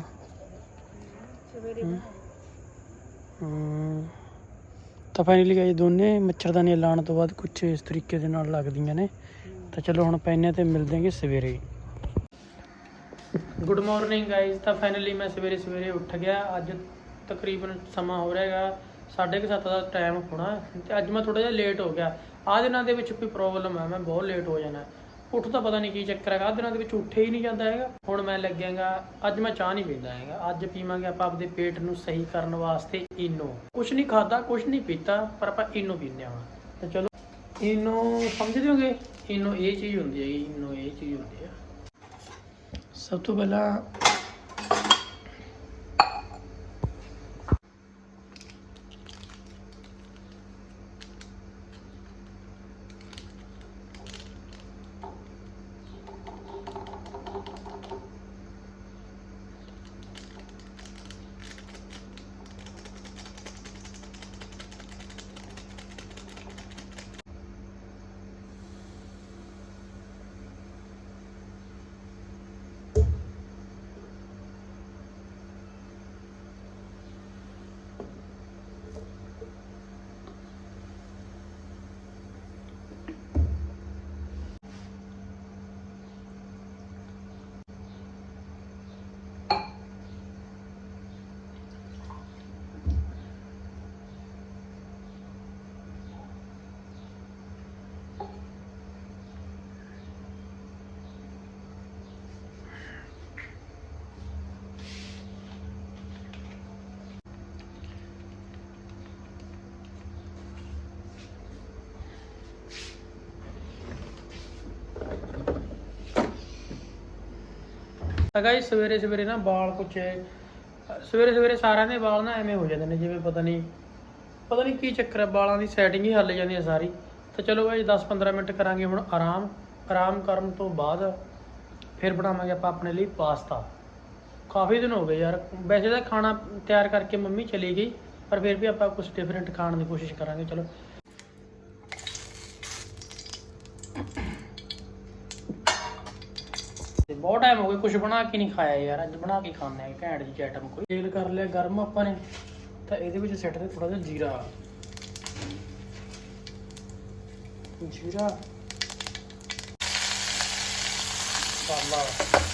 ਤਾਂ ਫਾਈਨਲੀ ਗਾਈ ਦੋਨੇ ਮੱਛਰਦਾਨੀਆਂ ਲਾਉਣ ਤੋਂ ਬਾਅਦ ਕੁਝ ਇਸ ਤਰੀਕੇ ਦੇ ਨਾਲ ਲੱਗਦੀਆਂ ਨੇ। ਤਾਂ ਚਲੋ ਹੁਣ ਪੈਨੇ ਤੇ ਮਿਲਦੇ ਆਂਗੇ ਸਵੇਰੇ। ਗੁੱਡ ਮਾਰਨਿੰਗ ਗਾਇਜ਼ ਤਾਂ ਫਾਈਨਲੀ ਮੈਂ ਸਵੇਰੇ ਸਵੇਰੇ ਉੱਠ ਗਿਆ। ਅੱਜ ਤਕਰੀਬਨ ਸਮਾਂ ਹੋ ਰਿਹਾ ਹੈਗਾ ਸਾਢੇ ਕੁ ਸੱਤ ਦਾ ਟਾਈਮ ਹੋਣਾ ਤੇ ਅੱਜ ਮੈਂ ਥੋੜਾ ਜਿਹਾ ਲੇਟ ਹੋ ਗਿਆ। ਆਹ ਦਿਨਾਂ ਦੇ ਵਿੱਚ ਕੋਈ ਪ੍ਰੋਬਲਮ ਹੈ ਮੈਂ ਬਹੁਤ ਲੇਟ ਹੋ ਜਾਣਾ। ਉੱਠ ਤਾਂ ਪਤਾ ਨਹੀਂ ਕੀ ਚੱਕਰ ਹੈਗਾ। ਆਹ ਦਿਨਾਂ ਦੇ ਵਿੱਚ ਉੱਠੇ ਹੀ ਨਹੀਂ ਜਾਂਦਾ ਹੈਗਾ। ਹੁਣ ਮੈਂ ਲੱਗਿਆਗਾ, ਅੱਜ ਮੈਂ ਚਾਹ ਨਹੀਂ ਪੀਂਦਾ ਹੈਗਾ। ਅੱਜ ਪੀਵਾਂਗੇ ਆਪਾਂ ਆਪਦੇ ਪੇਟ ਨੂੰ ਸਹੀ ਕਰਨ ਵਾਸਤੇ ਇਨੋ। ਕੁਛ ਨਹੀਂ ਖਾਦਾ ਕੁਛ ਨਹੀਂ ਪੀਤਾ, ਪਰ ਆਪਾਂ ਇਨੋ ਪੀਂਦੇ ਹਾਂ। ਤਾਂ ਚਲੋ, ਇਨੋ ਸਮਝਦੇ ਹੋਗੇ? ਇਨੋ ਇਹ ਚੀਜ਼ ਹੁੰਦੀ ਹੈ ਇਨੋ ਇਹ ਚੀਜ਼ ਹੁੰਦੀ ਹੈ ਸਭ ਤੋਂ ਪਹਿਲਾਂ ਗਾਇਸ ਸਵੇਰੇ ਸਵੇਰੇ ਨਾ ਵਾਲ ਕੁਛ ਸਵੇਰੇ ਸਵੇਰੇ ਸਾਰਿਆਂ ਦੇ ਵਾਲ ਨਾ ਐਵੇਂ ਹੋ ਜਾਂਦੇ ਨੇ, ਜਿਵੇਂ ਪਤਾ ਨਹੀਂ ਪਤਾ ਨਹੀਂ ਕੀ ਚੱਕਰ ਹੈ ਵਾਲਾਂ ਦੀ ਸੈਟਿੰਗ ਹੀ ਹੱਲ ਜਾਂਦੀ ਹੈ ਸਾਰੀ। ਤਾਂ ਚਲੋ ਗਾਇਸ 10-15 ਮਿੰਟ ਕਰਾਂਗੇ ਹੁਣ ਆਰਾਮ। ਆਰਾਮ ਕਰਨ ਤੋਂ ਬਾਅਦ ਫਿਰ ਬਣਾਵਾਂਗੇ ਆਪਾਂ ਆਪਣੇ ਲਈ ਪਾਸਤਾ। ਕਾਫੀ ਦਿਨ ਹੋ ਗਏ ਯਾਰ। ਵੈਸੇ ਤਾਂ ਖਾਣਾ ਤਿਆਰ ਕਰਕੇ ਮੰਮੀ ਚਲੀ ਗਈ, ਪਰ ਫਿਰ ਵੀ ਆਪਾਂ ਕੁਝ ਡਿਫਰੈਂਟ ਖਾਣ ਦੀ ਕੋਸ਼ਿਸ਼ ਕਰਾਂਗੇ, ਚਲੋ ਤੇ ਬਹੁਤ ਟਾਈਮ ਹੋ ਗਿਆ ਕੁਝ ਬਣਾ ਕੇ ਨਹੀਂ ਖਾਇਆ ਯਾਰ, ਅੱਜ ਬਣਾ ਕੇ ਖਾਣੇ ਆ, ਘੈਂਟ ਜੀ ਆਈਟਮ ਕੋਈ। ਤੇਲ ਕਰ ਲਿਆ ਗਰਮ ਆਪਾਂ ਨੇ, ਤਾਂ ਇਹਦੇ ਵਿੱਚ ਸਿੱਟ ਦੇ ਥੋੜਾ ਜਿਹਾ ਜੀਰਾ। ਜੀਰਾ। ਮਸਾਲਾ।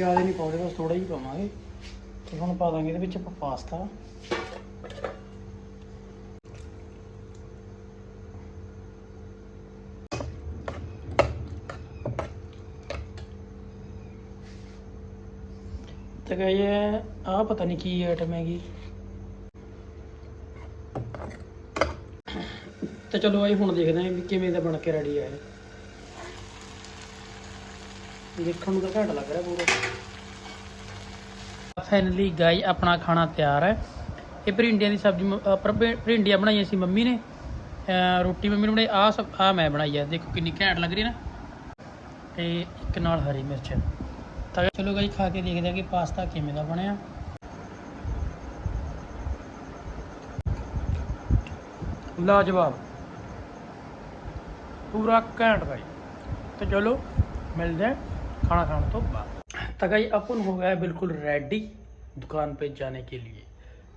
ਜ਼ਿਆਦਾ ਨਹੀਂ ਪਾਉਂਦੇ, ਬਸ ਥੋੜਾ ਹੀ ਪਾਵਾਂਗੇ। ਤੇ ਹੁਣ ਪਾ ਦਾਂਗੇ ਇਹਦੇ ਵਿੱਚ ਆਪਾਂ ਪਾਸਤਾ। ਤੇ ਗਏ ਆ ਪਤਾ ਨਹੀਂ ਕੀ ਆਈਟਮ ਹੈਗੀ। ਤੇ ਚਲੋ ਆਈ ਹੁਣ ਦੇਖਦੇ ਆਂ ਕਿਵੇਂ ਦਾ ਬਣ ਕੇ ਰੈਡੀ ਆ ਇਹ। ਦੇਖਣ ਨੂੰ ਤਾਂ ਘੱਟ ਲੱਗ ਰਿਹਾ ਪੂਰਾ। ਫਾਈਨਲੀ ਗਾਈ ਆਪਣਾ ਖਾਣਾ ਤਿਆਰ ਹੈ। ਇਹ ਭਰਿੰਡੀਆਂ ਦੀ ਸਬਜ਼ੀ ਭਰਿੰਡੀਆਂ ਬਣਾਈਆਂ ਸੀ ਮੰਮੀ ਨੇ। ਰੋਟੀ ਮੰਮੀ ਨੇ ਬਣਾਈ ਆ ਆ ਮੈਂ ਬਣਾਈ ਹੈ। ਦੇਖੋ ਕਿੰਨੀ ਘੈਂਟ ਲੱਗ ਰਹੀ ਨਾ। ਤੇ ਇੱਕ ਨਾਲ ਹਰੀ ਮਿਰਚ। ਤਾਂ ਚਲੋ ਗਾਈ ਖਾ ਕੇ ਦੇਖਦੇ ਆ ਕਿ ਪਾਸਤਾ ਕਿਵੇਂ ਦਾ ਬਣਿਆ। ਲਾਜਵਾਬ। ਪੂਰਾ ਘੈਂਟ ਭਾਈ ਤੇ ਚਲੋ, ਮਿਲਦੇ ਖਾਣਾ खाना खाने तो बाद। तगई अपन ਹੋ ਗਿਆ ਬਿਲਕੁਲ ਰੈਡੀ ਦੁਕਾਨ ਤੇ ਜਾਣੇ ਕੇ ਲਈ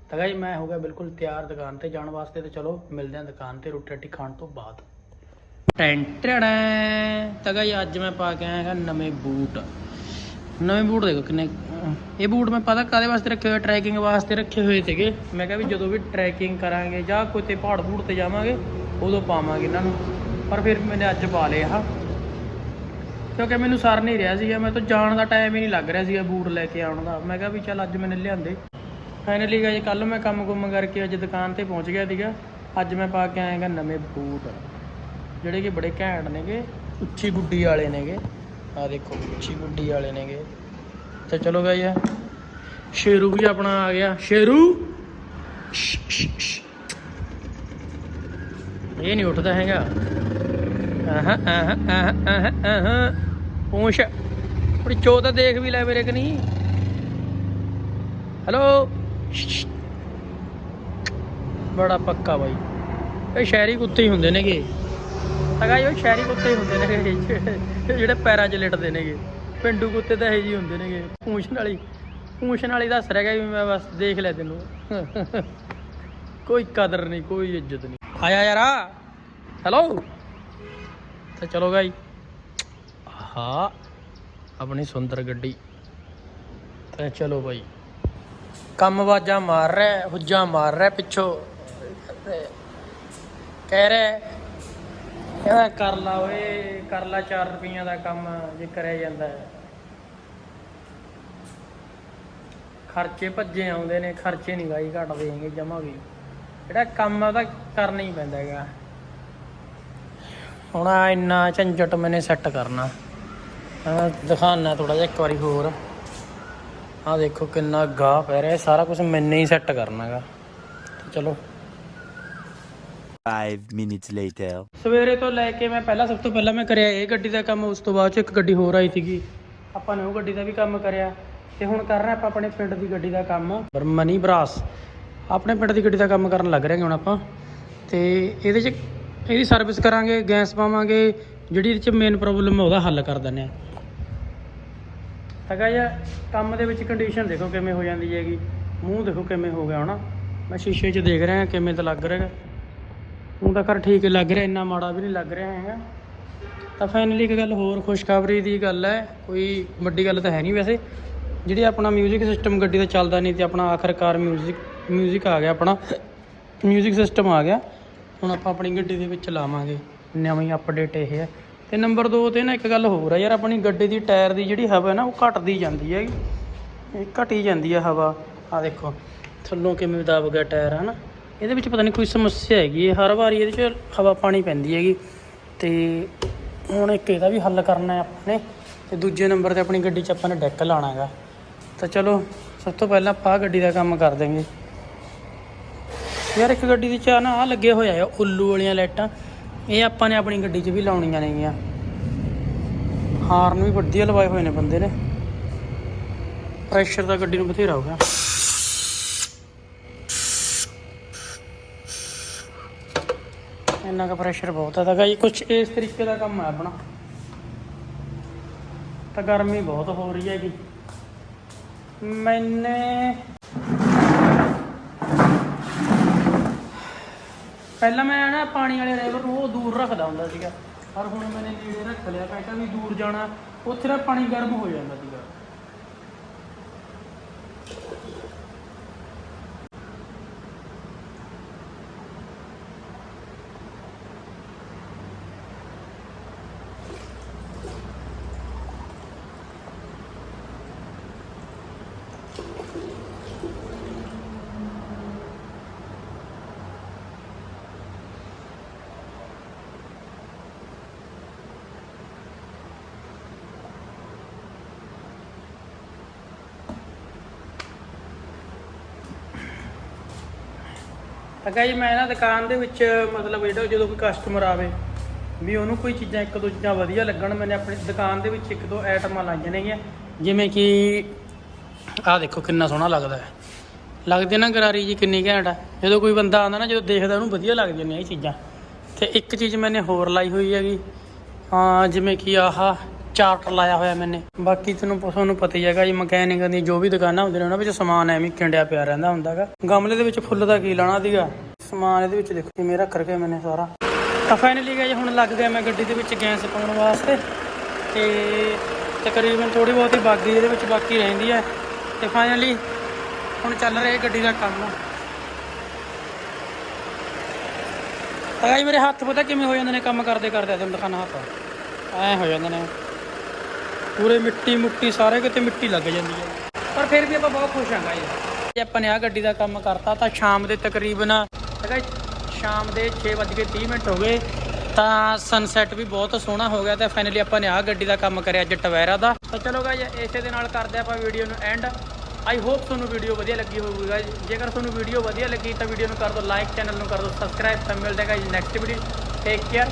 ਤਾਂ ਗਾਈ ਮੈਂ ਹੋ ਗਿਆ ਬਿਲਕੁਲ ਤਿਆਰ ਦੁਕਾਨ ਤੇ ਜਾਣ ਵਾਸਤੇ ਤੇ ਚਲੋ ਮਿਲਦੇ ਹਾਂ ਦੁਕਾਨ ਤੇ ਰੋਟੀ ਰੱਟੀ ਖਾਣ ਤੋਂ ਬਾਅਦ ਟੈਂਟੜਾ ਤਾਂ ਗਾਈ ਅੱਜ ਮੈਂ ਪਾ ਕੇ ਆਇਆ ਹਾਂ ਨਵੇਂ ਬੂਟ ਨਵੇਂ ਬੂਟ ਦੇਖੋ ਕਿੰਨੇ ਇਹ ਬੂਟ ਮੈਂ ਪਤਾ ਕਾਦੇ ਵਾਸਤੇ ਰੱਖੇ ਹੋਏ ਟਰੈਕਿੰਗ ਵਾਸਤੇ ਰੱਖੇ ਹੋਏ ਸੀਗੇ ਮੈਂ ਕਿਹਾ ਵੀ ਜਦੋਂ ਵੀ ਟਰੈਕਿੰਗ ਕਰਾਂਗੇ ਜਾਂ ਕੋਈ ਤੇ ਪਹਾੜ ਬੂਟ ਤੇ ਜਾਵਾਂਗੇ ਉਦੋਂ ਪਾਵਾਂਗੇ ਇਹਨਾਂ ਨੂੰ ਪਰ ਫਿਰ ਮੈਨੇ ਅੱਜ ਪਾ ਲਏ ਆ ਕਿਉਂਕਿ ਮੈਨੂੰ ਸਰ ਨਹੀਂ ਰਿਹਾ ਸੀਗਾ ਮੈਂ ਤਾਂ ਜਾਣ ਦਾ ਟਾਈਮ ਹੀ ਨਹੀਂ ਲੱਗ ਰਿਹਾ ਸੀਗਾ ਬੂਟ ਲੈ ਕੇ ਆਉਣ ਦਾ। ਮੈਂ ਕਿਹਾ ਵੀ ਚੱਲ ਅੱਜ ਮੈंने ਲਿਆਂਦੇ। ਫਾਈਨਲੀ ਗਾਇ ਕੱਲ ਮੈਂ ਕੰਮ ਕੁੰਮ ਕਰਕੇ ਅੱਜ ਦੁਕਾਨ ਤੇ ਪਹੁੰਚ ਗਿਆ ਸੀਗਾ। ਅੱਜ ਮੈਂ ਪਾ ਕੇ ਆਏਗਾ ਨਵੇਂ ਬੂਟ। ਜਿਹੜੇ ਕਿ ਬੜੇ ਘੈਂਟ ਨੇਗੇ, ਉੱਚੀ ਗੁੱਡੀ ਵਾਲੇ ਨੇਗੇ। ਆ ਦੇਖੋ, ਉੱਚੀ ਗੁੱਡੀ ਵਾਲੇ ਨੇਗੇ। ਤੇ ਚਲੋ ਗਾਈ ਸ਼ੇਰੂ ਵੀ ਆਪਣਾ ਆ ਗਿਆ। ਸ਼ੇਰੂ! ਇਹ ਨਹੀਂ ਉੱਠਦਾ ਹੈਗਾ। ਆਹਾਂ ਆਹਾਂ ਆਹਾਂ ਆਹਾਂ ਪੂੰਛ। ਆਪਣੀ ਚੋ ਤਾਂ ਦੇਖ ਵੀ ਲੈ ਮੇਰੇ ਕਨੀ। ਹੈਲੋ ਬੜਾ ਪੱਕਾ ਬਾਈ। ਇਹ ਸ਼ਹਿਰੀ ਕੁੱਤੇ ਹੀ ਹੁੰਦੇ ਨੇਗੇ। ਹੈਗਾ ਇਹ ਸ਼ਹਿਰੀ ਕੁੱਤੇ ਹੀ ਹੁੰਦੇ ਨੇਗੇ। ਜਿਹੜੇ- ਜਿਹੜੇ ਪੈਰਾਂ 'ਚ ਲਿਟਦੇ ਨੇਗੇ। ਪਿੰਡੂ ਕੁੱਤੇ ਤਾਂ ਇਹੋ ਜਿਹੇ ਹੁੰਦੇ ਨੇਗੇ। ਪੂੰਛ ਨਾਲੀ ਪੂੰਛ ਨਾਲੀ ਦੱਸ ਰਿਹਾ ਵੀ ਮੈਂ ਬਸ ਦੇਖ ਲੈ ਤੈਨੂੰ। ਕੋਈ ਕਦਰ ਨਹੀਂ, ਕੋਈ ਇੱਜ਼ਤ ਨਹੀਂ। ਆਇਆ ਯਾਰਾ ਹੈਲੋ ਤਾਂ ਚਲੋ ਗਾਈ। ਹਾਂ ਆਪਣੀ ਸੁੰਦਰ ਗੱਡੀ। ਤੇ ਚਲੋ ਬਾਈ। ਕੰਮ ਵਾਜਾ ਮਾਰ ਰਿਹਾ, ਹੁੱਜਾ ਮਾਰ ਰਿਹਾ ਪਿੱਛੋਂ। ਕਹਿ ਰਿਹਾ, ਕਹਿੰਦਾ ਕਰ ਲਾ ਓਏ, ਕਰ ਲਾ 4 ਰੁਪਈਆਂ ਦਾ ਕੰਮ ਜੇ ਕਰਿਆ ਜਾਂਦਾ ਹੈ। ਖਰਚੇ ਭੱਜੇ ਆਉਂਦੇ ਨੇ, ਖਰਚੇ ਨਹੀਂ ਗਾਈ ਘਟਦੇ ਹੈਗੇ ਜਮਾ ਵੀ। ਜਿਹੜਾ ਕੰਮ ਆ ਉਹਦਾ ਕਰਨਾ ਹੀ ਪੈਂਦਾ ਹੈਗਾ। ਹੁਣ ਆਹ ਇੰਨਾ ਝੰਜਟ ਮੈਨੇ ਸੈੱਟ ਕਰਨਾ। ਮੈਂ ਦਿਖਾਣਾ ਥੋੜਾ ਜਿਹਾ ਇੱਕ ਵਾਰੀ ਹੋਰ। ਆਹ ਦੇਖੋ ਕਿੰਨਾ ਗਾਹ ਪੈ ਰਿਹਾ ਸਾਰਾ ਕੁਝ ਮੈਨੇ ਹੀ ਸੈੱਟ ਕਰਨਾਗਾ। ਚਲੋ। Five minutes later. ਸਵੇਰੇ ਤੋਂ ਲੈ ਕੇ ਮੈਂ ਪਹਿਲਾਂ ਸਭ ਤੋਂ ਪਹਿਲਾਂ ਮੈਂ ਕਰਿਆ ਇਹ ਗੱਡੀ ਦਾ ਕੰਮ ਉਸ ਤੋਂ ਬਾਅਦ ਚ ਇੱਕ ਗੱਡੀ ਹੋਰ ਆਈ ਸੀਗੀ। ਆਪਾਂ ਨੇ ਉਹ ਗੱਡੀ ਦਾ ਵੀ ਕੰਮ ਕਰਿਆ। ਤੇ ਹੁਣ ਕਰ ਰਹੇ ਆਪਾਂ ਆਪਣੇ ਪਿੰਡ ਦੀ ਗੱਡੀ ਦਾ ਕੰਮ। ਬਰਮਨੀ ਬਰਾਸ ਆਪਣੇ ਪਿੰਡ ਦੀ ਗੱਡੀ ਦਾ ਕੰਮ ਕਰਨ ਲੱਗ ਰਹੇ ਹਾਂ ਹੁਣ ਆਪਾਂ। ਤੇ ਇਹਦੇ ਚ ਇਹਦੀ ਸਰਵਿਸ ਕਰਾਂਗੇ ਗੈਸ ਪਾਵਾਂਗੇ ਜਿਹੜੀ ਇਹਦੇ ਚ ਮੇਨ ਪ੍ਰੋਬਲਮ ਹੈ ਉਹਦਾ ਹੱਲ ਕਰ ਦਿੰਦੇ ਆ ਹੈਗਾ ਜਾਂ ਕੰਮ ਦੇ ਵਿੱਚ ਕੰਡੀਸ਼ਨ ਦੇਖੋ ਕਿਵੇਂ ਹੋ ਜਾਂਦੀ ਹੈਗੀ ਮੂੰਹ ਦੇਖੋ ਕਿਵੇਂ ਹੋ ਗਿਆ ਹਨਾ ਮੈਂ ਸ਼ੀਸ਼ੇ 'ਚ ਦੇਖ ਰਿਹਾ ਕਿਵੇਂ ਤਾਂ ਲੱਗ ਰਿਹਾ ਹੁਣ ਤਾਂ ਕਰ ਠੀਕ ਲੱਗ ਰਿਹਾ ਇੰਨਾ ਮਾੜਾ ਵੀ ਨਹੀਂ ਲੱਗ ਰਿਹਾ ਹੈਗਾ ਤਾਂ ਫਾਈਨਲੀ ਇੱਕ ਗੱਲ ਹੋਰ ਖੁਸ਼ਖਬਰੀ ਦੀ ਗੱਲ ਹੈ ਕੋਈ ਵੱਡੀ ਗੱਲ ਤਾਂ ਹੈ ਨਹੀਂ ਵੈਸੇ ਜਿਹੜੀ ਆਪਣਾ 뮤직 ਸਿਸਟਮ ਗੱਡੀ ਦਾ ਚੱਲਦਾ ਨਹੀਂ ਤੇ ਆਪਣਾ ਆਖਰਕਾਰ 뮤직 뮤직 ਆ ਗਿਆ ਆਪਣਾ 뮤직 ਸਿਸਟਮ ਆ ਗਿਆ ਹੁਣ ਆਪਾਂ ਆਪਣੀ ਗੱਡੀ ਦੇ ਵਿੱਚ ਲਾਵਾਂਗੇ। ਨਵੀਂ ਅਪਡੇਟ ਇਹ ਹੈ। ਤੇ ਨੰਬਰ 2 ਤੇ ਨਾ ਇੱਕ ਗੱਲ ਹੋਰ ਹੈ ਯਾਰ ਆਪਣੀ ਗੱਡੀ ਦੀ ਟਾਇਰ ਦੀ ਜਿਹੜੀ ਹਵਾ ਹੈ ਨਾ ਉਹ ਘਟਦੀ ਜਾਂਦੀ ਹੈ ਇਹ ਘਟੀ ਜਾਂਦੀ ਹੈ ਹਵਾ। ਆ ਦੇਖੋ ਥੱਲੋਂ ਕਿਵੇਂ ਦਬ ਗਿਆ ਟਾਇਰ ਹਨਾ? ਇਹਦੇ ਵਿੱਚ ਪਤਾ ਨਹੀਂ ਕੋਈ ਸਮੱਸਿਆ ਹੈਗੀ ਹੈ। ਹਰ ਵਾਰੀ ਇਹਦੇ 'ਚ ਹਵਾ ਪਾਣੀ ਪੈਂਦੀ ਹੈਗੀ। ਤੇ ਹੁਣ ਇੱਕ ਇਹਦਾ ਵੀ ਹੱਲ ਕਰਨਾ ਹੈ ਆਪਾਂ ਨੇ। ਤੇ ਦੂਜੇ ਨੰਬਰ ਤੇ ਆਪਣੀ ਗੱਡੀ 'ਚ ਆਪਾਂ ਨੇ ਡੈਕ ਲਾਉਣਾ ਹੈਗਾ। ਤਾਂ ਚਲੋ ਸਭ ਤੋਂ ਪਹਿਲਾਂ ਆਪਾਂ ਗੱਡੀ ਦਾ ਕੰਮ ਕਰ ਦੇਂਗੇ ਯਾਰ ਇੱਕ ਗੱਡੀ ਦੀ ਚਾਹ ਨਾ ਆ ਲੱਗੇ ਹੋਏ ਆ ਉੱਲੂ ਵਾਲੀਆਂ ਲਾਈਟਾਂ। ਇਹ ਆਪਾਂ ਨੇ ਆਪਣੀ ਗੱਡੀ 'ਚ ਵੀ ਲਾਉਣੀਆਂ ਨੇਗੀਆਂ। ਹਾਰਨ ਵੀ ਵਧੀਆ ਲਵਾਏ ਹੋਏ ਨੇ ਬੰਦੇ ਨੇ। ਪ੍ਰੈਸ਼ਰ ਤਾਂ ਗੱਡੀ ਨੂੰ ਬਥੇਰਾ ਹੋ ਗਿਆ। ਇੰਨਾ ਕੁ ਪ੍ਰੈਸ਼ਰ ਬਹੁਤ ਹੈ ਤਾਂ ਗਾਈ ਕੁਝ ਇਸ ਤਰੀਕੇ ਦਾ ਕੰਮ ਹੈ ਆਪਣਾ। ਤਾਂ ਗਰਮੀ ਬਹੁਤ ਹੋ ਰਹੀ ਹੈਗੀ। ਮੈਨੇ ਪਹਿਲਾਂ ਮੈਂ ਨਾ ਪਾਣੀ ਵਾਲੇ ਰੇਵਰ ਨੂੰ ਉਹ ਦੂਰ ਰੱਖਦਾ ਹੁੰਦਾ ਸੀਗਾ, ਪਰ ਹੁਣ ਮੈਨੇ ਨੇੜੇ ਰੱਖ ਲਿਆ, ਮੈਂ ਵੀ ਦੂਰ ਜਾਣਾ, ਉੱਥੇ ਨਾ ਪਾਣੀ ਗਰਮ ਹੋ ਜਾਂਦਾ ਸੀਗਾ। ਤਾਂ ਜੀ, ਮੈਂ ਨਾ ਦੁਕਾਨ ਦੇ ਵਿੱਚ, ਮਤਲਬ ਜਿਹੜਾ ਜਦੋਂ ਕੋਈ ਕਸਟਮਰ ਆਵੇ, ਵੀ ਉਹਨੂੰ ਕੋਈ ਚੀਜ਼ਾਂ ਇੱਕ ਦੋ ਚੀਜ਼ਾਂ ਵਧੀਆ ਲੱਗਣ, ਮੈਨੇ ਆਪਣੀ ਦੁਕਾਨ ਦੇ ਵਿੱਚ ਇੱਕ ਦੋ ਆਈਟਮਾਂ ਲਾਈਆਂ ਨੇਗੀਆਂ। ਜਿਵੇਂ ਕਿ ਆਹ ਦੇਖੋ ਕਿੰਨਾ ਸੋਹਣਾ ਲੱਗਦਾ ਹੈ। ਲੱਗਦੀ ਨਾ ਗਰਾਰੀ ਜੀ ਕਿੰਨੀ ਘੈਂਟ ਆ ਜਦੋਂ ਕੋਈ ਬੰਦਾ ਆਉਂਦਾ ਨਾ, ਜਦੋਂ ਦੇਖਦਾ ਉਹਨੂੰ ਵਧੀਆ ਲੱਗ ਜਾਂਦੀਆਂ ਇਹ ਚੀਜ਼ਾਂ। ਤੇ ਇੱਕ ਚੀਜ਼ ਮੈਨੇ ਹੋਰ ਲਾਈ ਹੋਈ ਹੈਗੀ। ਹਾਂ, ਜਿਵੇਂ ਕਿ ਆਹ ਚਾਰਟ ਲਾਇਆ ਹੋਇਆ ਮੈਨੇ। ਬਾਕੀ ਤੈਨੂੰ ਤੁਹਾਨੂੰ ਪਤਾ ਹੀ ਹੈਗਾ ਜੀ, ਮਕੈਨਿਕ ਦੀ ਜੋ ਵੀ ਦੁਕਾਨਾਂ ਹੁੰਦੀਆਂ ਨੇ, ਉਹਨਾਂ ਵਿੱਚ ਸਮਾਨ ਐਵੇਂ ਹੀ ਕਿੰਡਿਆ ਪਿਆ ਰਹਿੰਦਾ ਹੁੰਦਾਗਾ। ਗਮਲੇ ਦੇ ਵਿੱਚ ਫੁੱਲ ਦਾ ਕੀ ਲਾਣਾ ਸੀਗਾ ਸਮਾਨ ਇਹਦੇ ਵਿੱਚ ਦੇਖੋ, ਕਿਵੇਂ ਰੱਖ ਰਖਿਆ ਮੈਨੇ ਸਾਰਾ। ਤਾਂ ਫਾਈਨਲੀ ਗਾਇਸ ਹੁਣ ਲੱਗ ਗਿਆ ਮੈਂ ਗੱਡੀ ਦੇ ਵਿੱਚ ਗੈਸ ਪਾਉਣ ਵਾਸਤੇ। ਤੇ ਤਕਰੀਬਨ ਥੋੜੀ ਬਹੁਤੀ ਬਾਗੀ ਇਹਦੇ ਵਿੱਚ ਬਾਕੀ ਰਹਿੰਦੀ ਹੈ। ਤੇ ਫਾਈਨਲੀ ਹੁਣ ਚੱਲ ਰਿਹਾ ਗੱਡੀ ਦਾ ਕੰਮ। ਤਾਂ ਗਾਇਸ ਮੇਰੇ ਹੱਥ ਪਤਾ ਕਿਵੇਂ ਹੋ ਜਾਂਦੇ ਨੇ, ਕੰਮ ਕਰਦੇ ਕਰਦੇ ਤੁਹਾਨੂੰ ਦਿਖਾਣਾ ਹੱਥ ਐ ਹੋ ਜਾਂਦੇ ਨੇ। ਪੂਰੇ ਮਿੱਟੀ ਮੁੱਟੀ ਸਾਰੇ ਕਿਤੇ ਮਿੱਟੀ ਲੱਗ ਜਾਂਦੀ ਹੈ। ਪਰ ਫਿਰ ਵੀ ਆਪਾਂ ਬਹੁਤ ਖੁਸ਼ ਹਾਂ ਗਾਇਸ। ਜੇ ਆਪਾਂ ਨੇ ਆ ਗੱਡੀ ਦਾ ਕੰਮ ਕਰਤਾ ਤਾਂ ਸ਼ਾਮ ਦੇ ਤਕਰੀਬਨ ਹੈਗਾ ਸ਼ਾਮ ਦੇ 6:30 ਮਿੰਟ ਹੋ ਗਏ। ਤਾਂ ਸਨਸੈਟ ਵੀ ਬਹੁਤ ਸੋਹਣਾ ਹੋ ਗਿਆ ਤੇ ਫਾਈਨਲੀ ਆਪਾਂ ਨੇ ਆ ਗੱਡੀ ਦਾ ਕੰਮ ਕਰਿਆ ਅੱਜ ਟਵੈਰਾ ਦਾ। ਤਾਂ ਚਲੋ ਗਾਇਸ, ਇਸੇ ਦੇ ਨਾਲ ਕਰਦੇ ਆਪਾਂ ਵੀਡੀਓ ਨੂੰ ਐਂਡ ਆਈ ਹੋਪ ਤੁਹਾਨੂੰ ਵੀਡੀਓ ਵਧੀਆ ਲੱਗੀ ਹੋਊਗੀ ਗਾਇਸ। ਜੇਕਰ ਤੁਹਾਨੂੰ ਵੀਡੀਓ ਵਧੀਆ ਲੱਗੀ ਤਾਂ ਵੀਡੀਓ ਨੂੰ ਕਰ ਦਿਓ ਲਾਈਕ ਚੈਨਲ ਨੂੰ ਕਰ ਦਿਓ ਸਬਸਕ੍ਰਾਈਬ ਤਾਂ ਮਿਲਦੇ guys next video take care